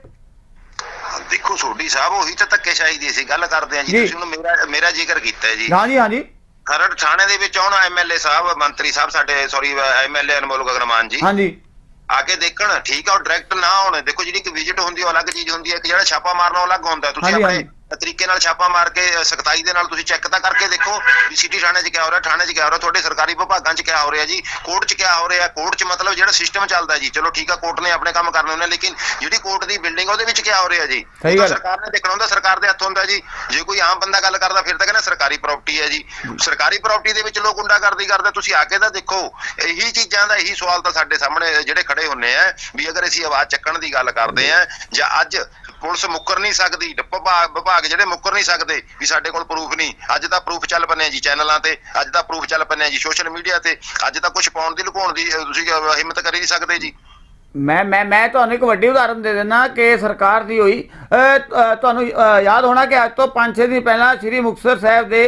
ਦੇਖੋ ਸੋਢੀ ਸਾਹਿਬ ਉਹੀ ਤਾਂ ਧੱਕੇਸ਼ਾਹੀ ਦੀ ਅਸੀਂ ਗੱਲ ਕਰਦੇ ਹਾਂ ਜੀ। ਜੀ। ਤੁਸੀਂ ਹੁਣ ਮੇਰਾ ਮੇਰਾ ਜ਼ਿਕਰ ਕੀਤਾ ਹੈ ਜੀ। ਹਾਂਜੀ ਹਾਂਜੀ ਖਰੜ ਥਾਣੇ ਦੇ ਵਿੱਚ ਆਉਣ ਐਮਐਲਏ ਸਾਹਿਬ ਮੰਤਰੀ ਸਾਹਿਬ ਸਾਡੇ ਸੌਰੀ ਐਮਐਲਏ ਅਨਮੋਲ ਗਗਨਮਾਨ ਜੀ। ਹਾਂਜੀ ਆ ਕੇ ਦੇਖਣ ਠੀਕ ਆ ਉਹ ਡਾਇਰੈਕਟ ਨਾ ਆਉਣ। ਦੇਖੋ ਜਿਹੜੀ ਇੱਕ ਵਿਜ਼ਿਟ ਹੁੰਦੀ ਉਹ ਅਲੱਗ ਚੀਜ਼ ਹੁੰਦੀ ਹੈ ਇੱਕ ਜਿਹੜਾ ਛਾਪਾ ਮਾਰਨਾ ਉਹ ਅਲੱਗ ਹੁੰਦਾ। ਤੁਸੀਂ ਆਪਣੇ ਤਰੀਕੇ ਨਾਲ ਛਾਪਾ ਮਾਰ ਕੇ ਸਖਤਾਈ ਦੇ ਨਾਲ ਤੁਸੀਂ ਚੈੱਕ ਤਾਂ ਕਰਕੇ ਦੇਖੋ ਵੀ ਸਿਟੀ ਥਾਣੇ 'ਚ ਕਿਆ ਹੋ ਰਿਹਾ ਥਾਣੇ 'ਚ ਕਿਆ ਹੋ ਰਿਹਾ ਤੁਹਾਡੇ ਸਰਕਾਰੀ ਵਿਭਾਗਾਂ 'ਚ ਕਿਆ ਹੋ ਰਿਹਾ ਜੀ ਕੋਰਟ 'ਚ ਕਿਆ ਹੋ ਰਿਹਾ ਕੋਰਟ 'ਚ ਮਤਲਬ ਜਿਹੜਾ ਸਿਸਟਮ ਚੱਲਦਾ ਜੀ ਚਲੋ ਠੀਕ ਆ ਕੋਰਟ ਨੇ ਆਪਣੇ ਕੰਮ ਕਰਨੇ ਹੁੰਦੇ ਲੇਕਿਨ ਜਿਹੜੀ ਕੋਰਟ ਦੀ ਬਿਲਡਿੰਗ ਉਹਦੇ ਵਿੱਚ ਕਿਆ ਹੋ ਰਿਹਾ ਜੀ। ਸਰਕਾਰ ਨੇ ਦੇਖਣਾ ਹੁੰਦਾ ਸਰਕਾਰ ਦੇ ਹੱਥ ਹੁੰਦਾ ਜੀ। ਜੇ ਕੋਈ ਆਮ ਬੰਦਾ ਗੱਲ ਕਰਦਾ ਫਿਰ ਤਾਂ ਕਹਿੰਦਾ ਸਰਕਾਰੀ ਪ੍ਰਾਪਰਟੀ ਹੈ ਜੀ। ਸਰਕਾਰੀ ਪ੍ਰਾਪਰਟੀ ਦੇ ਵਿੱਚ ਲੋਕ ਗੁੰਡਾਗਰਦੀ ਕਰਦੇ ਤੁਸੀਂ ਆ ਕੇ ਤਾਂ ਦੇਖੋ ਇਹੀ ਚੀਜ਼ਾਂ ਦਾ ਇਹੀ ਸਵਾਲ ਤਾਂ ਸਾਡੇ ਸਾਹਮਣੇ ਜਿਹੜੇ ਖੜੇ ਹੁੰਨੇ ਆ ਵੀ ਅਗਰ ਅਸੀਂ ਆਵਾਜ਼ ਚੱਕਣ ਦੀ ਗੱਲ ਕਰਦੇ ਆ ਜਾਂ ਅੱਜ ਪੁਲਿਸ ਮੁੱਕਰ ਨਹੀਂ ਸਕਦੀ ਵਿਭਾਗ ਵਿਭਾਗ ਜਿਹੜੇ ਮੁੱਕਰ ਨਹੀਂ ਸਕਦੇ ਵੀ ਸਾਡੇ ਕੋਲ ਪ੍ਰੂਫ ਨਹੀਂ। ਅੱਜ ਤਾਂ ਪ੍ਰੂਫ ਚੱਲ ਪੰਨੇ ਜੀ ਚੈਨਲਾਂ ਤੇ, ਅੱਜ ਤਾਂ ਪ੍ਰੂਫ ਚੱਲ ਪੰਨੇ ਜੀ ਸੋਸ਼ਲ ਮੀਡੀਆ ਤੇ, ਅੱਜ ਤਾਂ ਕੁਝ ਪਾਉਣ ਦੀ, ਲੁਕਾਉਣ ਦੀ ਤੁਸੀਂ ਹਿੰਮਤ ਕਰ ਹੀ ਨਹੀਂ ਸਕਦੇ ਜੀ। ਮੈਂ ਮੈਂ ਮੈਂ ਤੁਹਾਨੂੰ ਇੱਕ ਵੱਡੀ ਉਦਾਹਰਨ ਦੇ ਦਿੰਦਾ ਕਿ ਸਰਕਾਰ ਦੀ ਹੋਈ ਤੁਹਾਨੂੰ ਯਾਦ ਹੋਣਾ ਕਿ ਅੱਜ ਤੋਂ 5-6 ਦਿਨ ਪਹਿਲਾਂ ਸ੍ਰੀ ਮੁਕਤਸਰ ਸਾਹਿਬ ਦੇ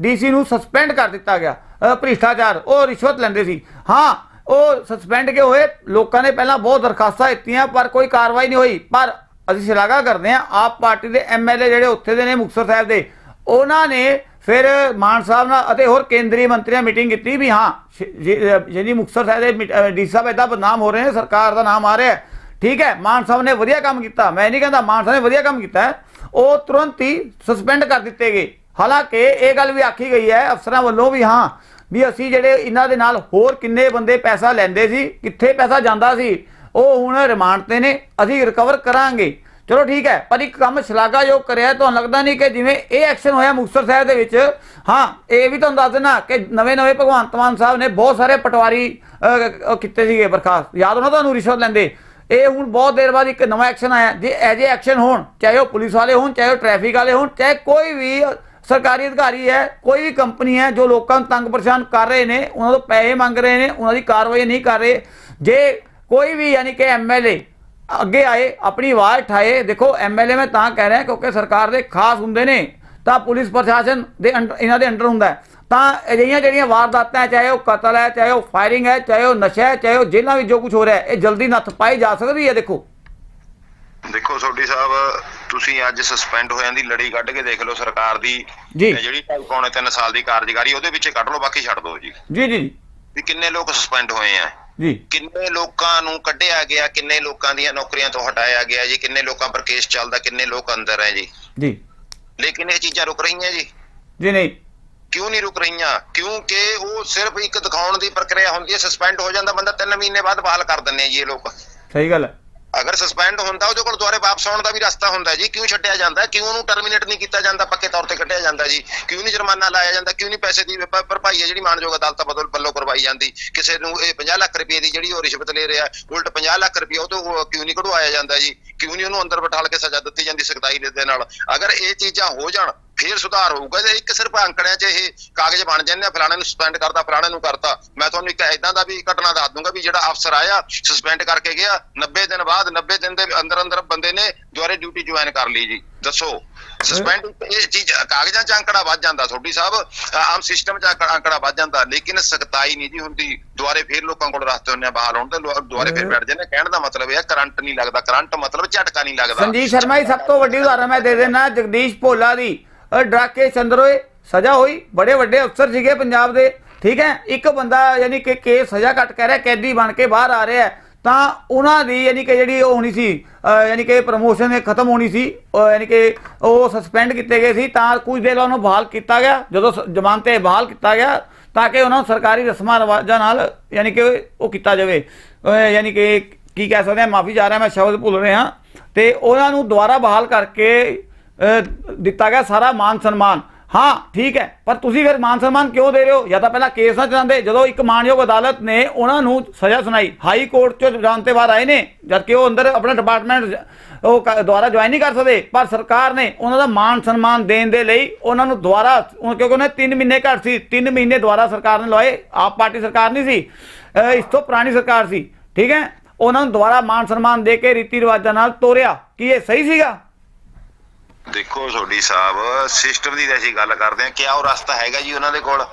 ਡੀਸੀ ਨੂੰ ਸਸਪੈਂਡ ਕਰ ਦਿੱਤਾ ਗਿਆ ਭ੍ਰਿਸ਼ਟਾਚਾਰ। ਉਹ ਰਿਸ਼ਵਤ ਲੈਂਦੇ ਸੀ। ਹਾਂ, ਉਹ ਸਸਪੈਂਡ ਕੇ ਹੋਏ? ਲੋਕਾਂ ਨੇ ਪਹਿਲਾਂ ਬਹੁਤ ਦਰਖਾਸਤਾਂ ਦਿੱਤੀਆਂ, ਪਰ ਕੋਈ ਕਾਰਵਾਈ ਨਹੀਂ ਹੋਈ। ਪਰ ਅਸੀਂ ਸ਼ਲਾਘਾ ਕਰਦੇ ਹਾਂ, ਆਪ ਪਾਰਟੀ ਦੇ ਐਮਐਲਏ ਜਿਹੜੇ ਉੱਥੇ ਦੇ ਨੇ ਮੁਕਤਸਰ ਸਾਹਿਬ ਦੇ, ਉਹਨਾਂ ਨੇ ਫਿਰ ਮਾਨ ਸਾਹਿਬ ਨਾਲ ਅਤੇ ਹੋਰ ਕੇਂਦਰੀ ਮੰਤਰੀਆਂ ਮੀਟਿੰਗ ਕੀਤੀ ਵੀ ਹਾਂ, ਸ਼- ਜਿਹੜੀ ਮੁਕਤਸਰ ਸਾਹਿਬ ਦੇ ਡੀ ਸਾਹਿਬ ਇਦਾਂ ਬਦਨਾਮ ਹੋ ਰਹੇ ਨੇ, ਸਰਕਾਰ ਦਾ ਨਾਮ ਆ ਰਿਹਾ ਠੀਕ ਹੈ, ਮਾਨ ਸਾਹਿਬ ਨੇ ਵਧੀਆ ਕੰਮ ਕੀਤਾ, ਮੈਂ ਨਹੀਂ ਕਹਿੰਦਾ ਮਾਨ ਸਾਹਿਬ ਨੇ ਵਧੀਆ ਕੰਮ ਕੀਤਾ ਉਹ ਤੁਰੰਤ ਹੀ ਸਸਪੈਂਡ ਕਰ ਦਿੱਤੇ ਗਏ। ਹਾਲਾਂਕਿ ਇਹ ਗੱਲ ਵੀ ਆਖੀ ਗਈ ਹੈ ਅਫਸਰਾਂ ਵੱਲੋਂ ਵੀ ਹਾਂ, ਵੀ ਅਸੀਂ ਜਿਹੜੇ ਇਹਨਾਂ ਦੇ ਨਾਲ ਹੋਰ ਕਿੰਨੇ ਬੰਦੇ ਪੈਸਾ ਲੈਂਦੇ ਸੀ, ਕਿੱਥੇ ਪੈਸਾ ਜਾਂਦਾ ਸੀ ਉਹ ਹੁਣ ਰਿਮਾਂਡ ਤੇ ਨੇ, ਅਸੀਂ ਰਿਕਵਰ ਕਰਾਂਗੇ। ਚਲੋ ਠੀਕ ਹੈ, ਪਰ ਇੱਕ ਕੰਮ ਸ਼ਲਾਘਾਯੋਗ ਕਰਿਆ, ਤੁਹਾਨੂੰ ਲੱਗਦਾ ਨਹੀਂ ਕਿ ਜਿਵੇਂ ਇਹ ਐਕਸ਼ਨ ਹੋਇਆ ਮੁਕਤਸਰ ਸਾਹਿਬ ਦੇ ਵਿੱਚ? ਹਾਂ, ਇਹ ਵੀ ਤੁਹਾਨੂੰ ਦੱਸ ਦੇਣਾ ਕਿ ਨਵੇਂ ਨਵੇਂ ਭਗਵੰਤ ਮਾਨ ਸਾਹਿਬ ਨੇ ਬਹੁਤ ਸਾਰੇ ਪਟਵਾਰੀ ਕੀਤੇ ਸੀਗੇ ਬਰਖਾਸਤ। ਯਾਦ ਹੋਣਾ ਤੁਹਾਨੂੰ ਰਿਸ਼ਵਤ ਲੈਂਦੇ? ਇਹ ਹੁਣ ਬਹੁਤ ਦੇਰ ਬਾਅਦ ਇੱਕ ਨਵਾਂ ਐਕਸ਼ਨ ਆਇਆ। ਜੇ ਐਜੇ ਐਕਸ਼ਨ ਹੋਣ, ਚਾਹੇ ਉਹ ਪੁਲਿਸ ਵਾਲੇ ਹੋਣ, ਚਾਹੇ ਉਹ ਟ੍ਰੈਫਿਕ ਵਾਲੇ ਹੋਣ, ਚਾਹੇ ਕੋਈ ਵੀ ਸਰਕਾਰੀ ਅਧਿਕਾਰੀ ਹੈ, ਕੋਈ ਵੀ ਕੰਪਨੀ ਹੈ, ਜੋ ਲੋਕਾਂ ਨੂੰ ਤੰਗ ਪਰੇਸ਼ਾਨ ਕਰ ਰਹੇ ਨੇ, ਉਹਨਾਂ ਤੋਂ ਪੈਸੇ ਮੰਗ ਰਹੇ ਨੇ, ਉਹਨਾਂ ਦੀ ਕਾਰਵਾਈ ਨਹੀਂ ਕਰ ਰਹੇ, ਜੇ ਕੋਈ ਵੀ ਯਾਨੀ ਕਿ ਐਮਐਲਏ ਅੱਗੇ ਆਏ ਆਪਣੀ ਆਵਾਜ਼ ਠਾਏ ਦੇਖੋ ਐਮਐਲਏ ਮੈਂ ਤਾਂ ਕਹਿ ਰਿਹਾ ਕਿਉਂਕਿ ਸਰਕਾਰ ਦੇ ਖਾਸ ਹੁੰਦੇ ਨੇ ਤਾਂ ਪੁਲਿਸ ਪ੍ਰਸ਼ਾਸਨ ਦੇ ਇਹਨਾਂ ਦੇ ਅੰਡਰ ਹੁੰਦਾ। ਤਾਂ ਅਜਿਹੀਆਂ ਜਿਹੜੀਆਂ ਵਾਰਦਾਤਾਂ ਚਾਹੇ ਉਹ ਕਤਲ ਹੈ ਚਾਹੇ ਉਹ ਫਾਇਰਿੰਗ ਹੈ ਚਾਹੇ ਉਹ ਨਸ਼ਾ ਹੈ ਚਾਹੇ ਉਹ ਜੇਲ੍ਹਾਂ ਵਿੱਚ ਜੋ ਕੁਝ ਹੋ ਰਿਹਾ ਹੈ ਇਹ ਜਲਦੀ ਨੱਥ ਪਾਈ ਜਾ ਸਕਦੀ ਹੈ ਦੇਖੋ। ਦੇਖੋ ਸੋਢੀ ਸਾਹਿਬ ਤੁਸੀਂ ਅੱਜ ਸਸਪੈਂਡ ਹੋਇਆਂ ਦੀ ਲੜੀ ਕੱਢ ਕੇ ਦੇਖ ਲਓ ਸਰਕਾਰ ਦੀ ਜਿਹੜੀ ਪੌਣੇ 3 ਸਾਲ ਦੀ ਕਾਰਜਕਾਰੀ ਉਹਦੇ ਵਿੱਚ ਕੱਢ ਲਓ ਬਾਕੀ ਛੱਡ ਦਿਓ ਜੀ। ਜੀ ਜੀ ਜੀ, ਵੀ ਕਿੰਨੇ ਲੋਕ ਸਸਪੈਂਡ ਹੋਏ ਆ? ਜੀ। ਕਿੰਨੇ ਲੋਕਾਂ ਨੂੰ ਕੱਢਿਆ ਗਿਆ ਕਿੰਨੇ ਲੋਕਾਂ ਦੀਆਂ ਨੌਕਰੀਆਂ ਤੋਂ ਹਟਾਇਆ ਗਿਆ ਜੀ ਕਿੰਨੇ ਲੋਕਾਂ ਪਰ ਕੇਸ ਚੱਲਦਾ ਕਿੰਨੇ ਲੋਕ ਅੰਦਰ ਹੈ ਜੀ। ਜੀ। ਲੇਕਿਨ ਇਹ ਚੀਜ਼ਾਂ ਰੁਕ ਰਹੀਆਂ ਜੀ। ਜੀ ਨਹੀਂ। ਕਿਉਂ ਨਹੀਂ ਰੁਕ ਰਹੀਆਂ? ਕਿਉਂਕਿ ਉਹ ਸਿਰਫ ਇੱਕ ਦਿਖਾਉਣ ਦੀ ਪ੍ਰਕਿਰਿਆ ਹੁੰਦੀ ਹੈ ਸਸਪੈਂਡ ਹੋ ਜਾਂਦਾ ਬੰਦਾ 3 ਮਹੀਨੇ ਬਾਅਦ ਬਹਾਲ ਕਰ ਦਿੰਦੇ ਆ ਜੀ ਇਹ ਲੋਕ। ਸਹੀ ਗੱਲ ਹੈ। ਅਗਰ ਸਸਪੈਂਡ ਹੁੰਦਾ, ਉਹਦੇ ਕੋਲ ਦੁਆਰੇ ਵਾਪਸ ਆਉਣ ਦਾ ਵੀ ਰਸਤਾ ਹੁੰਦਾ ਜੀ। ਕਿਉਂ ਛੱਡਿਆ ਜਾਂਦਾ ਕਿਉਂ ਉਹਨੂੰ ਟਰਮੀਨੇਟ ਨਹੀਂ ਕੀਤਾ ਜਾਂਦਾ? ਪੱਕੇ ਤੌਰ ਤੇ ਕੱਢਿਆ ਜਾਂਦਾ ਜੀ। ਕਿਉਂ ਨਹੀਂ ਜੁਰਮਾਨਾ ਲਾਇਆ ਜਾਂਦਾ? ਕਿਉਂ ਨਹੀਂ ਪੈਸੇ ਦੀ ਭਰਪਾਈ ਹੈ ਜਿਹੜੀ ਮਾਨਯੋਗ ਅਦਾਲਤਾਂ ਬਦਲ ਵੱਲੋਂ ਕਰਵਾਈ ਜਾਂਦੀ? ਕਿਸੇ ਨੂੰ ਇਹ 50 ਲੱਖ ਰੁਪਏ ਦੀ ਜਿਹੜੀ ਉਹ ਰਿਸ਼ਵਤ ਲੈ ਰਿਹਾ, ਉਲਟ 50 ਲੱਖ ਰੁਪਏ ਉਹ ਤੋਂ ਕਿਉਂ ਨਹੀਂ ਕਢਵਾਇਆ ਜਾਂਦਾ ਜੀ? ਕਿਉਂ ਨਹੀਂ ਉਹਨੂੰ ਅੰਦਰ ਬਿਠਾਲ ਕੇ ਸਜ਼ਾ ਦਿੱਤੀ ਜਾਂਦੀ ਸਖਤਾਈ ਦੇ ਨਾਲ? ਅਗਰ ਇਹ ਚੀਜ਼ਾਂ ਹੋ ਜਾਣ, ਫੇਰ ਸੁਧਾਰ ਹੋਊਗਾ। ਜੇ ਇੱਕ ਸਿਰਫ ਅੰਕੜਿਆਂ 'ਚ ਇਹ ਕਾਗਜ਼ ਬਣ ਜਾਂਦੇ ਆ, ਫਲਾਣੇ ਨੂੰ ਸਸਪੈਂਡ ਕਰਤਾ, ਫਲਾਣੇ ਨੂੰ ਕਰਤਾ, ਮੈਂ ਤੁਹਾਨੂੰ ਇੱਕ ਐਦਾਂ ਦਾ ਵੀ ਘਟਨਾ ਦੱਸ ਦੂੰਗਾ ਵੀ ਜਿਹੜਾ ਅਫਸਰ ਆਇਆ ਸਸਪੈਂਡ ਕਰਕੇ ਗਿਆ 90 ਦਿਨ ਬਾਅਦ 90 ਦਿਨ ਦੇ ਅੰਦਰ ਅੰਦਰ ਬੰਦੇ ਨੇ ਦੁਬਾਰੇ ਡਿਊਟੀ ਜੁਆਇਨ ਕਰ ਲਈ ਜੀ। ਦੱਸੋ। ਸਸਪੈਂਡ ਇਹ ਚੀਜ਼ ਕਾਗਜ਼ਾਂ 'ਚ ਅੰਕੜਾ ਵੱਧ ਜਾਂਦਾ ਤੁਹਾਡੀ ਸਾਹਿਬ। ਆਮ ਸਿਸਟਮ 'ਚ ਅੰਕ- ਅੰਕੜਾ ਵੱਧ ਜਾਂਦਾ ਲੇਕਿਨ ਸਖਤਾਈ ਨਹੀਂ ਜੀ ਹੁੰਦੀ। ਦੁਬਾਰੇ ਫੇਰ ਲੋਕਾਂ ਕੋਲ ਰਸਤੇ ਹੁੰਦੇ ਆ ਬਹਾਲ ਹੋਣ ਤੇ ਲੋਕ ਦੁਬਾਰੇ ਫੇਰ ਬੈਠ ਜਾਂਦੇ ਕਹਿਣ ਦਾ ਮਤਲਬ ਇਹ ਕਰੰਟ ਨਹੀਂ ਲੱਗਦਾ। ਕਰੰਟ ਮਤਲਬ ਝਟਕਾ ਨਹੀਂ ਲੱਗਦਾ। ਸੰਜੀਵ ਸ਼ਰਮਾ ਦੀ ਸਭ ਤੋਂ ਵੱਡੀ ਉਦਾਹਰਨ ਮੈਂ ਦੇ ਦੇਣਾ ਜਗਦੀਸ਼ ਭੋਲਾ ਦੀ। ਅਹ ਡਰਾ ਕੇ ਚੰਦਰੋਏ ਸਜ਼ਾ ਹੋਈ। ਬੜੇ ਵੱਡੇ ਅਫਸਰ ਸੀਗੇ ਪੰਜਾਬ ਦੇ। ਠੀਕ ਹੈ? ਇੱਕ ਬੰਦਾ ਯਾਨੀ ਕਿ ਕੇਸ ਸਜ਼ਾ ਕੱਟ ਕਹਿ ਰਿਹਾ ਕੈਦੀ ਬਣ ਕੇ ਬਾਹਰ ਆ ਰਿਹਾ। ਤਾਂ ਉਹਨਾਂ ਦੀ ਯਾਨੀ ਕਿ ਜਿਹੜੀ ਉਹ ਹੋਣੀ ਸੀ ਯਾਨੀ ਕਿ ਪ੍ਰਮੋਸ਼ਨ ਖਤਮ ਹੋਣੀ ਸੀ ਯਾਨੀ ਕਿ ਉਹ ਸਸਪੈਂਡ ਕੀਤੇ ਗਏ ਸੀ, ਤਾਂ ਕੁਝ ਦੇਰ ਬਾਅਦ ਉਹਨੂੰ ਬਹਾਲ ਕੀਤਾ ਗਿਆ, ਜਦੋਂ ਸ- ਜ਼ਮਾਨਤ ਤੇ ਬਹਾਲ ਕੀਤਾ ਗਿਆ, ਤਾਂ ਕਿ ਉਹਨਾਂ ਨੂੰ ਸਰਕਾਰੀ ਰਸਮਾਂ ਰਿਵਾਜਾਂ ਨਾਲ ਯਾਨੀ ਕਿ ਉਹ ਕੀਤਾ ਜਾਵੇ। ਯਾਨੀ ਕਿ ਕੀ ਕਹਿ ਸਕਦੇ ਆ, ਮਾਫੀ ਜਾ ਰਿਹਾ, ਮੈਂ ਸ਼ਬਦ ਭੁੱਲ ਰਿਹਾ। ਤੇ ਉਹਨਾਂ ਨੂੰ ਦੁਬਾਰਾ ਬਹਾਲ ਕਰਕੇ ਦਿੱਤਾ ਗਿਆ ਸਾਰਾ ਮਾਨ ਸਨਮਾਨ। ਹਾਂ, ਠੀਕ ਹੈ। ਪਰ ਤੁਸੀਂ ਫਿਰ ਮਾਨ ਸਨਮਾਨ ਕਿਉਂ ਦੇ ਰਹੇ ਹੋ? ਜਾਂ ਤਾਂ ਪਹਿਲਾਂ ਕੇਸ ਨਾ ਚਲਾਉਂਦੇ, ਜਦੋਂ ਇੱਕ ਮਾਨਯੋਗ ਅਦਾਲਤ ਨੇ ਉਹਨਾਂ ਨੂੰ ਸਜ਼ਾ ਸੁਣਾਈ, ਹਾਈ ਕੋਰਟ ਚੋਂ ਜਾਣ ਤੇ ਬਾਅਦ ਆਏ ਨੇ, ਜਦਕਿ ਉਹ ਅੰਦਰ ਆਪਣਾ ਡਿਪਾਰਟਮੈਂਟ ਉਹ ਕ- ਦੁਬਾਰਾ ਜੁਆਇਨ ਨਹੀਂ ਕਰ ਸਕਦੇ, ਪਰ ਸਰਕਾਰ ਨੇ ਉਹਨਾਂ ਦਾ ਮਾਨ ਸਨਮਾਨ ਦੇਣ ਦੇ ਲਈ ਉਹਨਾਂ ਨੂੰ ਦੁਬਾਰਾ ਕਿਉਂਕਿ ਉਹਨੇ 3 ਮਹੀਨੇ ਘੱਟ ਸੀ 3 ਮਹੀਨੇ ਦੁਬਾਰਾ ਸਰਕਾਰ ਨੇ ਲਵਾਏ, ਆਪ ਪਾਰਟੀ ਸਰਕਾਰ ਨਹੀਂ ਸੀ ਇਸ ਤੋਂ ਪੁਰਾਣੀ ਸਰਕਾਰ ਸੀ, ਠੀਕ ਹੈ। ਉਹਨਾਂ ਨੂੰ ਦੁਬਾਰਾ ਮਾਨ ਸਨਮਾਨ ਦੇ ਕੇ ਰੀਤੀ ਰਿਵਾਜਾਂ ਨਾਲ ਤੋਰਿਆ, ਕੀ ਇਹ ਸਹੀ ਸੀਗਾ? ਦੇਖੋ ਸੋਢੀ ਸਾਹਿਬ ਸਿਸਟਮ ਦੀ ਅਸੀਂ ਗੱਲ ਕਰਦੇ ਹਾਂ ਕਿਆ ਉਹ ਰਸਤਾ ਹੈਗਾ ਜੀ ਉਹਨਾਂ ਦੇ ਕੋਲ?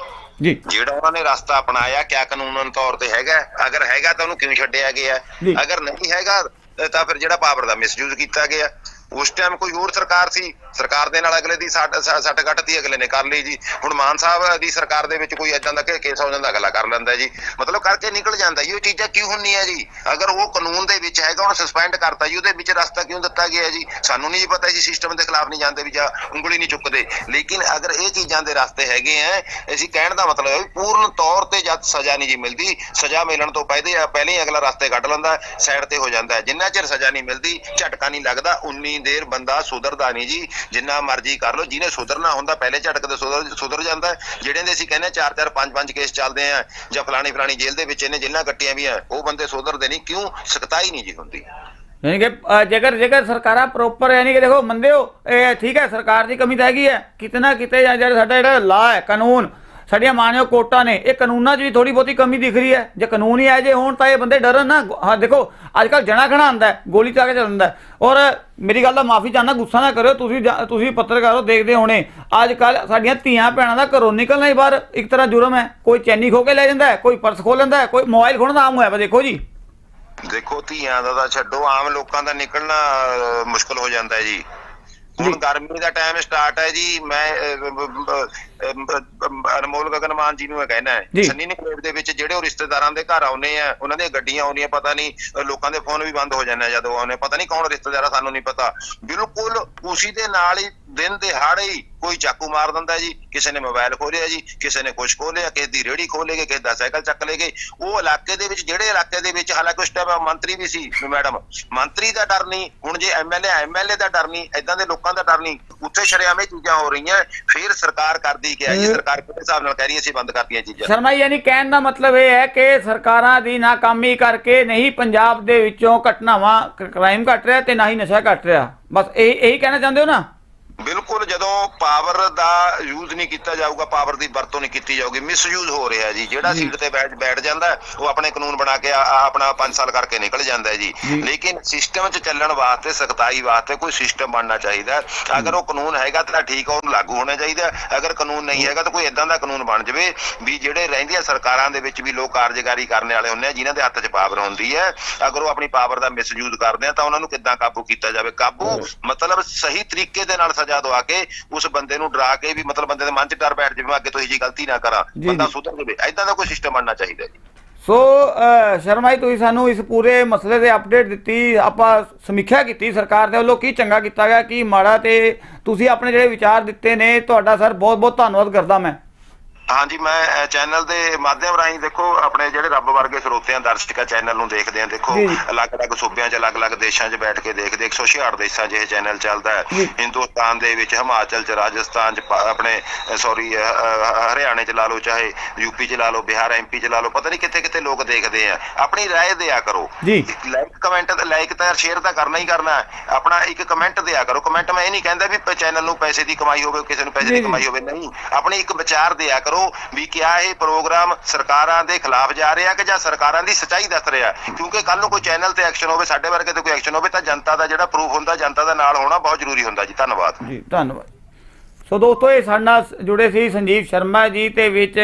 ਜੀ। ਜਿਹੜਾ ਉਹਨਾਂ ਨੇ ਰਸਤਾ ਅਪਣਾਇਆ ਕਿਆ ਕਾਨੂੰਨ ਤੌਰ ਤੇ ਹੈਗਾ? ਅਗਰ ਹੈਗਾ ਤਾਂ ਉਹਨੂੰ ਕਿਉਂ ਛੱਡਿਆ ਗਿਆ? ਅਗਰ ਨਹੀਂ ਹੈਗਾ ਤਾਂ ਫਿਰ ਜਿਹੜਾ ਪਾਵਰ ਦਾ ਮਿਸਯੂਜ਼ ਕੀਤਾ ਗਿਆ। ਉਸ ਟਾਈਮ ਕੋਈ ਹੋਰ ਸਰਕਾਰ ਸੀ? ਸਰਕਾਰ ਦੇ ਨਾਲ ਅਗਲੇ ਦੀ ਸੱਟ ਸ- ਸੱਟ ਕੱਟਤੀ ਅਗਲੇ ਨੇ ਕਰ ਲਈ ਜੀ। ਹੁਣ ਮਾਨ ਸਾਹਿਬ ਦੀ ਸਰਕਾਰ ਦੇ ਵਿੱਚ ਕੋਈ ਏਦਾਂ ਦਾ ਕੇਸ ਹੋ ਜਾਂਦਾ, ਅਗਲਾ ਕਰ ਲੈਂਦਾ ਜੀ। ਮਤਲਬ ਕਰਕੇ ਨਿਕਲ ਜਾਂਦਾ ਜੀ ਚੀਜ਼ਾਂ ਕਿਉਂ ਹੁੰਦੀਆਂ ਜੀ? ਅਗਰ ਉਹ ਕਾਨੂੰਨ ਦੇ ਵਿੱਚ ਹੈਗਾ, ਉਹਨੂੰ ਸਸਪੈਂਡ ਕਰਤਾ ਜੀ, ਉਹਦੇ ਵਿੱਚ ਰਸਤਾ ਕਿਉਂ ਦਿੱਤਾ ਗਿਆ ਜੀ? ਸਾਨੂੰ ਨਹੀਂ ਪਤਾ ਜੀ ਸਿਸਟਮ ਦੇ ਖਿਲਾਫ ਨਹੀਂ ਜਾਂਦੇ ਵੀ ਜਾਂ ਉਂਗਲੀ ਨਹੀਂ ਚੁੱਕਦੇ। ਲੇਕਿਨ ਅਗਰ ਇਹ ਚੀਜ਼ਾਂ ਦੇ ਰਸਤੇ ਹੈਗੇ ਆ ਅਸੀਂ ਕਹਿਣ ਦਾ ਮਤਲਬ ਹੈ ਵੀ ਪੂਰਨ ਤੌਰ ਤੇ ਜਦ ਸਜ਼ਾ ਨਹੀਂ ਜੀ ਮਿਲਦੀ, ਸਜ਼ਾ ਮਿਲਣ ਤੋਂ ਪਹਿਲੇ ਪਹਿਲੇ ਹੀ ਅਗਲਾ ਰਸਤੇ ਕੱਢ ਲੈਂਦਾ ਸਾਈਡ ਤੇ ਹੋ ਜਾਂਦਾ। ਜਿੰਨਾ ਚਿਰ ਸਜ਼ਾ ਨਹੀਂ ਮਿਲਦੀ, ਝਟਕਾ ਨਹੀਂ ਲੱਗਦਾ, ਉਨੀ ਦੇਰ ਬੰਦਾ ਸੁਧਰਦਾ ਨਹੀਂ ਜੀ। ਜਿੰਨਾ ਮਰਜ਼ੀ ਕਰ ਲਓ, ਜਿਹਨੇ ਸੁਧਰਨਾ ਹੁੰਦਾ, ਪਹਿਲੇ ਝਟਕ ਤੇ ਸੁਧਰ ਸੁਧਰ ਜਾਂਦਾ ਜਿਹੜੇ ਦੇ ਅਸੀਂ ਕਹਿੰਦੇ ਚਾਰ ਚਾਰ ਪੰਜ ਪੰਜ ਕੇਸ ਚੱਲਦੇ ਆ, ਜਾਂ ਫਲਾਣੀ ਫਲਾਣੀ ਜੇਲ੍ਹ ਦੇ ਵਿੱਚ ਇਹਨੇ ਜੇਲ੍ਹਾਂ ਕੱਟੀਆਂ ਵੀ ਆ, ਉਹ ਬੰਦੇ ਸੁਧਰਦੇ ਨਹੀਂ, ਕਿਉਂ? ਸਖਤਾਈ ਨਹੀਂ ਜੀ ਹੁੰਦੀ। ਯਾਨੀ ਕਿ ਜੇਕਰ ਜੇਕਰ ਸਰਕਾਰਾਂ ਪ੍ਰੋਪਰ ਯਾਨੀ ਕਿ ਦੇਖੋ, ਮੰਨਦੇ ਹੋ, ਇਹ ਠੀਕ ਹੈ, ਸਰਕਾਰ ਦੀ ਕਮੀ ਤਾਂ ਹੈਗੀ ਹੈ। ਕਿਤਨਾ ਕਿਤੇ ਜਾਂ ਜਿਹੜਾ ਸਾਡਾ ਜਿਹੜਾ ਲਾ ਹੈ, ਕਾਨੂੰਨ ਸਾਡੀਆਂ ਮਾਨਯੋਗ ਕੋਰਟਾਂ ਨੇ ਇਹ ਕਾਨੂੰਨਾਂ 'ਚ ਵੀ ਥੋੜੀ ਬਹੁਤੀ ਕਮੀ ਦਿਖ ਰਹੀ ਹੈ। ਜੇ ਕਾਨੂੰਨ ਹੀ ਆਏ ਜੇ ਹੋਣ ਤਾਂ ਇਹ ਬੰਦੇ ਡਰਨ ਨਾ। ਹਾਂ ਦੇਖੋ ਅੱਜ ਕੱਲ ਜਣਾ ਖਣਾ ਆਂਦਾ ਗੋਲੀ ਚਲਾ ਕੇ ਚੱਲਦਾ ਔਰ ਮੇਰੀ ਗੱਲ ਦਾ ਮਾਫੀ ਚਾਹਨਾ ਗੁੱਸਾ ਨਾ ਕਰਿਓ ਤੁਸੀਂ ਤੁਸੀਂ ਪੱਤਰਕਾਰ ਹੋ ਦੇਖਦੇ ਹੋਣੇ। ਅੱਜ ਕੱਲ ਸਾਡੀਆਂ ਧੀਆਂ ਭੈਣਾਂ ਦਾ ਘਰੋਂ ਨਿਕਲਣਾ ਹੀ ਬਾਹਰ ਇੱਕ ਤਰ੍ਹਾਂ ਜੁਰਮ ਹੈ। ਕੋਈ ਚੈਨੀ ਖੋ ਕੇ ਲੈ ਜਾਂਦਾ ਕੋਈ ਪਰਸ ਖੋ ਲੈਂਦਾ ਕੋਈ ਮੋਬਾਈਲ ਖੋਣ ਦਾ ਆਮ ਹੋਇਆ ਵਾ ਦੇਖੋ ਜੀ। ਦੇਖੋ ਧੀਆਂ ਦਾ ਤਾਂ ਛੱਡੋ ਆਮ ਲੋਕਾਂ ਦਾ ਨਿਕਲਣਾ ਅਹ, ਮੁਸ਼ਕਲ ਹੋ ਜਾਂਦਾ ਹੈ ਜੀ। ਹੁਣ। ਗਰਮੀ ਦਾ ਟਾਈਮ ਸਟਾਰਟ ਹੈ ਜੀ ਮੈਂ ਅਨਮੋਲ ਗਗਨਮਾਨ ਜੀ ਨੂੰ ਇਹ ਕਹਿਣਾ। ਹੈ ਸੰਨੀ ਨਿਕਲੇਟ ਦੇ ਵਿੱਚ ਜਿਹੜੇ ਉਹ ਰਿਸ਼ਤੇਦਾਰਾਂ ਦੇ ਘਰ ਆਉਨੇ ਆ ਉਹਨਾਂ ਦੀਆਂ ਗੱਡੀਆਂ ਆਉਂਦੀਆਂ ਪਤਾ ਨਹੀਂ ਲੋਕਾਂ ਦੇ ਫੋਨ ਵੀ ਬੰਦ ਹੋ ਜਾਂਦੇ ਆ ਜਦੋਂ ਆਉਨੇ ਪਤਾ ਨਹੀਂ ਕੌਣ ਰਿਸ਼ਤੇਦਾਰ ਸਾਨੂੰ ਨਹੀਂ ਪਤਾ ਬਿਲਕੁਲ ਉਸੀ ਦੇ ਨਾਲ ਹੀ ਦਿਨ ਦਿਹਾੜੇ ਹੀ ਕੋਈ ਚਾਕੂ ਮਾਰ ਦਿੰਦਾ ਜੀ ਕਿਸੇ ਨੇ ਮੋਬਾਈਲ ਖੋਲਿਆ ਜੀ ਕਿਸੇ ਨੇ ਕੁਝ ਖੋਲਿਆ ਕਿਸੇ ਦੀ ਰੇੜੀ ਖੋਲੇ ਗਏ ਕਿਸੇ ਦਾ ਸਾਈਕਲ ਚੱਕ ਲੈ ਗਏ ਉਹ ਇਲਾਕੇ ਦੇ ਵਿੱਚ ਜਿਹੜੇ ਇਲਾਕੇ ਦੇ ਵਿੱਚ ਹਾਲਾਂਕਿ ਉਸ ਟਾਈਮ ਮੰਤਰੀ ਵੀ ਸੀ ਮੈਡਮ ਮੰਤਰੀ ਦਾ ਡਰ ਨਹੀਂ ਹੁਣ ਜੇ ਐਮਐਲਏ ਐਮਐਲਏ ਦਾ ਡਰ ਨਹੀਂ ਐਦਾਂ ਦੇ ਲੋਕਾਂ ਦਾ ਡਰ ਨਹੀਂ ਉੱਥੇ ਸ਼ਰੇਆਮੇ ਚੀਜ਼ਾਂ ਹੋ ਰਹੀਆਂ ਫਿਰ ਸਰਕਾਰ ਕਰਦੀ ਕਿਹਾ ਜੀ? ਸਰਕਾਰ ਕਿਹੜੇ ਹਿਸਾਬ ਨਾਲ ਕਹਿ ਰਹੀ ਅਸੀਂ ਬੰਦ ਕਰਤੀਆਂ ਚੀਜ਼ਾਂ। ਸ਼ਰਮਾ ਯਾਨੀ ਕਹਿਣ ਦਾ ਮਤਲਬ ਇਹ ਹੈ ਕਿ ਸਰਕਾਰਾਂ ਦੀ ਨਾਕਾਮੀ ਕਰਕੇ ਨਹੀਂ ਪੰਜਾਬ ਦੇ ਵਿੱਚੋਂ ਘਟਨਾਵਾਂ ਕ੍ਰਾਈਮ ਘਟ ਰਿਹਾ ਤੇ ਨਾ ਹੀ ਨਸ਼ਾ ਘਟ ਰਿਹਾ। ਬਸ ਇਹ ਇਹੀ ਕਹਿਣਾ ਚਾਹੁੰਦੇ ਹੋ ਨਾ? ਬਿਲਕੁਲ ਜਦੋਂ ਪਾਵਰ ਦਾ ਯੂਜ਼ ਨਹੀਂ ਕੀਤਾ ਜਾਊਗਾ ਪਾਵਰ ਦੀ ਵਰਤੋਂ ਨਹੀਂ ਕੀਤੀ ਜਾਊਗੀ ਮਿਸਯੂਜ਼ ਹੋ ਰਿਹਾ ਜੀ ਜਿਹੜਾ। ਸੀਟ ਤੇ ਬੈਠ ਬੈਠ ਜਾਂਦਾ ਉਹ ਆਪਣੇ ਕਾਨੂੰਨ ਬਣਾ ਕੇ ਆਪਣਾ 5 ਸਾਲ ਕਰਕੇ ਨਿਕਲ ਜਾਂਦਾ ਜੀ। ਲੇਕਿਨ ਸਿਸਟਮ 'ਚ ਚੱਲਣ ਵਾਸਤੇ ਸਖਤਾਈ ਵਾਸਤੇ ਕੋਈ ਸਿਸਟਮ ਬਣਨਾ ਚਾਹੀਦਾ। ਅਗਰ ਉਹ ਕਾਨੂੰਨ ਹੈਗਾ ਤਾਂ ਠੀਕ ਉਹਨੂੰ ਲਾਗੂ ਹੋਣਾ ਚਾਹੀਦਾ। ਅਗਰ ਕਾਨੂੰਨ ਨਹੀਂ ਹੈਗਾ ਤਾਂ ਕੋਈ ਇਦਾਂ ਦਾ ਕਾਨੂੰਨ ਬਣ ਜਾਵੇ ਵੀ ਜਿਹੜੇ ਰਹਿੰਦੀਆਂ ਸਰਕਾਰਾਂ ਦੇ ਵਿੱਚ ਵੀ ਲੋਕ ਕਾਰਜਕਾਰੀ ਕਰਨ ਵਾਲੇ ਹੁੰਦੇ ਆ ਜਿਨ੍ਹਾਂ ਦੇ ਹੱਥ 'ਚ ਪਾਵਰ ਹੁੰਦੀ ਹੈ ਅਗਰ ਉਹ ਆਪਣੀ ਪਾਵਰ ਦਾ ਮਿਸਯੂਜ਼ ਕਰਦੇ ਆ ਤਾਂ ਉਹਨਾਂ ਨੂੰ ਕਿੱਦਾਂ ਕਾਬੂ ਕੀਤਾ ਜਾਵੇ ਕਾਬੂ ਮਤਲਬ ਸਹੀ ਤਰੀਕੇ ਦੇ ਨਾਲ ਸਜ਼ਾ ਦਵਾ ਕੇ ਉਸ ਬੰਦੇ ਨੂੰ ਡਰਾ ਕੇ ਵੀ ਮਤਲਬ ਬੰਦੇ ਦੇ ਮਨ 'ਚ ਡਰ ਬੈਠ ਜਾਵੇ ਮੈਂ ਅੱਗੇ ਤੋਂ ਇਹ ਜੀ ਗਲਤੀ ਨਾ ਕਰਾਂ ਬੰਦਾ। ਸੁਧਰ ਜਾਵੇ ਐਦਾਂ ਦਾ ਕੋਈ ਸਿਸਟਮ ਬਣਨਾ ਚਾਹੀਦਾ ਜੀ ਸੋ ਅ, ਸ਼ਰਮਾ ਜੀ ਤੁਸੀਂ ਸਾਨੂੰ ਇਸ ਪੂਰੇ ਮਸਲੇ ਦੇ ਅਪਡੇਟ ਦਿੱਤੀ ਆਪਾਂ ਸਮੀਖਿਆ ਕੀਤੀ ਸਰਕਾਰ ਦੇ ਵੱਲੋਂ ਕੀ ਚੰਗਾ ਕੀਤਾ ਗਿਆ ਕੀ ਮਾੜਾ ਤੇ ਤੁਸੀਂ ਆਪਣੇ ਜਿਹੜੇ ਵਿਚਾਰ ਦਿੱਤੇ ਨੇ ਤੁਹਾਡਾ ਸਰ ਬਹੁਤ ਬਹੁਤ ਧੰਨਵਾਦ ਕਰਦਾ ਮੈਂ ਹਾਂਜੀ ਮੈਂ ਚੈਨਲ ਦੇ ਮਾਧਿਅਮ ਰਾਹੀਂ ਦੇਖੋ ਆਪਣੇ ਜਿਹੜੇ ਰੱਬ ਵਰਗੇ ਸਰੋਤਿਆਂ ਦਰਸ਼ਕਾਂ ਚੈਨਲ ਨੂੰ ਦੇਖਦੇ ਆ ਦੇਖੋ ਜੀ, ਜੀ। ਅਲੱਗ-ਅਲੱਗ ਸੂਬਿਆਂ 'ਚ ਅਲੱਗ-ਅਲੱਗ ਦੇਸ਼ਾਂ 'ਚ ਬੈਠ ਕੇ ਦੇਖਦੇ 166 ਦੇਸ਼ਾਂ 'ਚ ਇਹ ਚੈਨਲ ਚੱਲਦਾ ਹੈ ਜੀ। ਹਿੰਦੁਸਤਾਨ ਦੇ ਵਿੱਚ ਹਿਮਾਚਲ 'ਚ ਰਾਜਸਥਾਨ 'ਚ ਪ- ਆਪਣੇ ਸੌਰੀ ਹਰਿਆਣੇ 'ਚ ਲਾ ਲਓ ਚਾਹੇ ਯੂਪੀ 'ਚ ਲਾ ਲਓ ਬਿਹਾਰ ਐਮਪੀ 'ਚ ਲਾ ਲਓ ਪਤਾ ਨਹੀਂ ਕਿੱਥੇ-ਕਿੱਥੇ ਲੋਕ ਦੇਖਦੇ ਆ ਆਪਣੀ رائے ਦਿਆ ਕਰੋ ਜੀ। ਲਾਈਕ ਕਮੈਂਟ ਲਾਈਕ ਤਾਂ ਸ਼ੇਅਰ ਤਾਂ ਕਰਨਾ ਹੀ ਕਰਨਾ ਹੈ ਆਪਣਾ ਇੱਕ ਕਮੈਂਟ ਦਿਆ ਕਰੋ ਕਮੈਂਟ ਮੈਂ ਇਹ ਨਹੀਂ ਕਹਿੰਦਾ ਵੀ ਚੈਨਲ ਨੂੰ ਪੈਸੇ ਦੀ ਕਮਾਈ ਹੋਵੇ ਕਿਸੇ ਨੂੰ ਪੈਸੇ ਜੀ, ਦੀ ਜੀ। ਕਮਾਈ ਹੋਵੇ ਨਹੀਂ ਆਪਣੀ ਇੱਕ ਵਿਚਾਰ ਦਿਆ ਕਰੋ ਵੀ ਕਿਆ ਇਹ ਪ੍ਰੋਗਰਾਮ ਸਰਕਾਰਾਂ ਦੇ ਖਿਲਾਫ ਜਾ ਰਿਹਾ ਕਿ ਜਾਂ ਸਰਕਾਰਾਂ ਦੀ ਸੱਚਾਈ ਦੱਸ ਰਿਹਾ? ਕਿਉਂਕਿ ਕੱਲ ਨੂੰ ਕੋਈ ਚੈਨਲ ਤੇ ਐਕਸ਼ਨ ਹੋਵੇ, ਸਾਡੇ ਵਰਗੇ ਤੇ ਕੋਈ ਐਕਸ਼ਨ ਹੋਵੇ, ਤਾਂ ਜਨਤਾ ਦਾ ਜਿਹੜਾ ਪ੍ਰੂਫ ਹੁੰਦਾ, ਜਨਤਾ ਦਾ ਨਾਲ ਹੋਣਾ ਬਹੁਤ ਜ਼ਰੂਰੀ ਹੁੰਦਾ ਜੀ। ਧੰਨਵਾਦ। ਜੀ, ਧੰਨਵਾਦ। ਸੋ ਦੋਸਤੋ, ਇਹ ਸਾਡੇ ਜੁੜੇ ਸੀ ਸੰਜੀਵ ਸ਼ਰਮਾ ਜੀ ਤੇ ਵਿੱਚ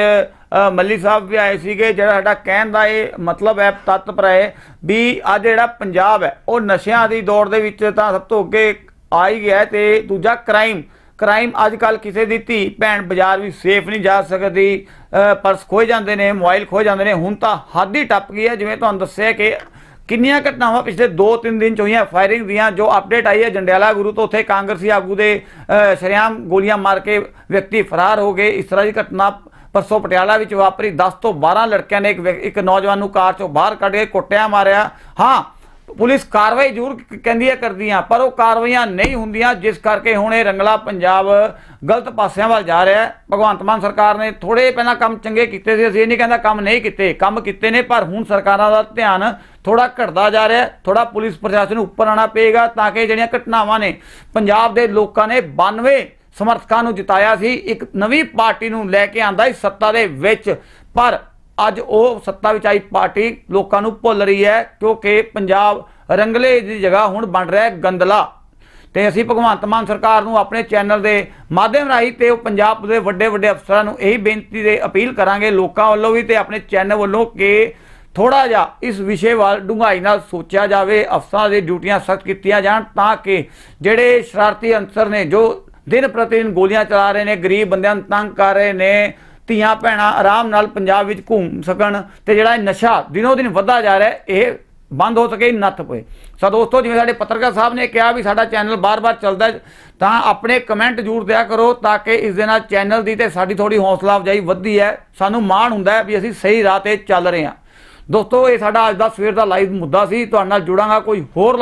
ਮੱਲੀ ਸਾਹਿਬ ਵੀ ਆਏ ਸੀਗੇ, ਜਿਹੜਾ ਸਾਡਾ ਕਹਿਣ ਦਾ ਇਹ ਮਤਲਬ ਹੈ ਤੱਤ ਪਰ ਵੀ ਅੱਜ ਜਿਹੜਾ ਪੰਜਾਬ ਹੈ, ਉਹ ਨਸ਼ਿਆਂ ਦੀ ਦੌੜ ਦੇ ਵਿੱਚ ਤਾਂ ਸਭ ਤੋਂ ਅੱਗੇ ਆ ਹੀ ਗਿਆ ਤੇ ਦੂਜਾ ਕ੍ਰਾਈਮ ਕ੍ਰਾਈਮ ਅੱਜ ਕੱਲ ਕਿਸੇ ਦੀ ਧੀ ਭੈਣ ਬਾਜ਼ਾਰ ਵੀ ਸੇਫ ਨਹੀਂ ਜਾ ਸਕਦੀ। ਪਰਸ ਖੋਏ ਜਾਂਦੇ ਨੇ ਮੋਬਾਈਲ ਖੋਏ ਜਾਂਦੇ ਨੇ। ਹੁਣ ਤਾਂ ਹੱਦ ਹੀ ਟੱਪ ਗਈ ਹੈ। ਜਿਵੇਂ ਤੁਹਾਨੂੰ ਦੱਸਿਆ ਕਿ ਕਿੰਨੀਆਂ ਘਟਨਾਵਾਂ ਪਿਛਲੇ 2-3 ਦਿਨ ਚ ਹੋਈਆਂ ਫਾਇਰਿੰਗ ਦੀਆਂ ਜੋ ਅਪਡੇਟ ਆਈ ਹੈ ਜੰਡਿਆਲਾ ਗੁਰੂ ਤੋਂ। ਉੱਥੇ ਕਾਂਗਰਸੀ ਆਗੂ ਦੇ ਅ, ਸ਼ਰੇਆਮ ਗੋਲੀਆਂ ਮਾਰ ਕੇ ਵਿਅਕਤੀ ਫਰਾਰ ਹੋ ਗਏ। ਇਸ ਤਰ੍ਹਾਂ ਦੀ ਘਟਨਾ ਪਰਸੋਂ ਪਟਿਆਲਾ ਵਿੱਚ ਵਾਪਰੀ। 10 ਤੋਂ 12 ਲੜਕਿਆਂ ਨੇ ਇੱਕ ਵਿਅਕ- ਇੱਕ ਨੌਜਵਾਨ ਨੂੰ ਕਾਰ ਚੋਂ ਬਾਹਰ ਕੱਢ ਕੇ ਕੁੱਟਿਆ ਮਾਰਿਆ। ਹਾਂ ਪੁਲਿਸ ਕਾਰਵਾਈ ਜ਼ਰੂਰ ਕਹਿੰਦੀ ਹੈ ਕਰਦੀਆਂ ਪਰ ਉਹ ਕਾਰਵਾਈਆਂ ਨਹੀਂ ਹੁੰਦੀਆਂ, ਜਿਸ ਕਰਕੇ ਹੁਣ ਇਹ ਰੰਗਲਾ ਪੰਜਾਬ ਗਲਤ ਪਾਸਿਆਂ ਵੱਲ ਜਾ ਰਿਹਾ ਹੈ। ਭਗਵੰਤ ਮਾਨ ਸਰਕਾਰ ਨੇ ਥੋੜੇ ਪਹਿਲਾਂ ਕੰਮ ਚੰਗੇ ਕੀਤੇ ਸੀ, ਅਸੀਂ ਇਹ ਨਹੀਂ ਕਹਿੰਦਾ ਕੰਮ ਨਹੀਂ ਕੀਤੇ, ਕੰਮ ਕੀਤੇ ਨੇ, ਪਰ ਹੁਣ ਸਰਕਾਰਾਂ ਦਾ ਧਿਆਨ ਥੋੜਾ ਘਟਦਾ ਜਾ ਰਿਹਾ ਹੈ ਥੋੜਾ ਪੁਲਿਸ ਪ੍ਰਸ਼ਾਸਨ ਨੂੰ ਉੱਪਰ ਆਣਾ ਪਏਗਾ, ਤਾਂ ਕਿ ਜਿਹੜੀਆਂ ਘਟਨਾਵਾਂ ਨੇ, ਪੰਜਾਬ ਦੇ ਲੋਕਾਂ ਨੇ 92 ਸਮਰਥਕਾਂ ਨੂੰ ਜਿਤਾਇਆ ਸੀ, ਇੱਕ ਨਵੀਂ ਪਾਰਟੀ ਨੂੰ ਲੈ ਕੇ ਆਂਦਾ ਸੀ ਸੱਤਾ ਦੇ ਵਿੱਚ, ਪਰ ਅੱਜ ਉਹ ਸੱਤਾ ਵਿੱਚ ਆਈ ਪਾਰਟੀ ਲੋਕਾਂ ਨੂੰ ਭੁੱਲ ਰਹੀ ਹੈ, ਕਿਉਂਕਿ ਪੰਜਾਬ ਰੰਗਲੇ ਦੀ ਜਗ੍ਹਾ ਹੁਣ ਬਣ ਰਿਹਾ ਹੈ ਗੰਦਲਾ। ਤੇ ਅਸੀਂ ਭਗਵੰਤ ਮਾਨ ਸਰਕਾਰ ਨੂੰ ਆਪਣੇ ਚੈਨਲ ਦੇ ਮਾਧਿਅਮ ਰਾਹੀਂ ਤੇ ਉਹ ਪੰਜਾਬ ਦੇ ਵੱਡੇ ਵੱਡੇ ਅਫਸਰਾਂ ਨੂੰ ਇਹੀ ਬੇਨਤੀ ਦੇ ਅਪੀਲ ਕਰਾਂਗੇ ਲੋਕਾਂ ਵੱਲੋਂ ਵੀ ਤੇ ਆਪਣੇ ਚੈਨਲ ਵੱਲੋਂ ਕਿ ਥੋੜਾ ਜਿਹਾ ਇਸ ਵਿਸ਼ੇ ਵੱਲ ਡੂੰਘਾਈ ਨਾਲ ਸੋਚਿਆ ਜਾਵੇ, ਅਫਸਰਾਂ ਦੀ ਡਿਊਟੀਆਂ ਸਖਤ ਕੀਤੀਆਂ ਜਾਣ ਤਾਂ ਕਿ ਜਿਹੜੇ ਸ਼ਰਾਰਤੀ ਅੰਸਰ ਨੇ ਜੋ ਦਿਨ ਪ੍ਰਤੀ ਦਿਨ ਗੋਲੀਆਂ ਚਲਾ ਰਹੇ ਨੇ, ਗਰੀਬ ਬੰਦਿਆਂ ਨੂੰ ਤੰਗ ਕਰ ਰਹੇ ਨੇ ਧੀਆਂ ਭੈਣਾਂ ਆਰਾਮ ਨਾਲ ਪੰਜਾਬ ਵਿੱਚ ਘੁੰਮ ਸਕਣ ਤੇ ਜਿਹੜਾ ਇਹ ਨਸ਼ਾ ਦਿਨੋ ਦਿਨ ਵੱਧਦਾ ਜਾ ਰਿਹਾ ਇਹ ਬੰਦ ਹੋ ਸਕੇ ਨੱਥ ਪਏ। ਸੋ ਦੋਸਤੋ, ਜਿਵੇਂ ਸਾਡੇ ਪੱਤਰਕਾਰ ਸਾਹਿਬ ਨੇ ਕਿਹਾ ਵੀ ਸਾਡਾ ਚੈਨਲ ਬਾਰ-ਬਾਰ ਚੱਲਦਾ ਤਾਂ ਆਪਣੇ ਕਮੈਂਟ ਜ਼ਰੂਰ ਦਿਆ ਕਰੋ ਤਾਂ ਕਿ ਇਸ ਦੇ ਨਾਲ ਚੈਨਲ ਦੀ ਤੇ ਸਾਡੀ ਥੋੜੀ ਹੌਸਲਾ ਅਫਜ਼ਾਈ ਵੱਧਦੀ ਹੈ। ਸਾਨੂੰ ਮਾਣ ਹੁੰਦਾ ਹੈ ਵੀ ਅਸੀਂ ਸਹੀ ਰਾਹ ਤੇ ਚੱਲ ਰਹੇ ਹਾਂ। ਦੋਸਤੋ, ਇਹ ਸਾਡਾ ਅੱਜ ਦਾ ਸਵੇਰ ਦਾ ਲਾਈਵ ਮੁੱਦਾ ਸੀ। ਤੁਹਾਡੇ ਨਾਲ ਜੁੜਾਂਗਾ ਕੋਈ ਹੋਰ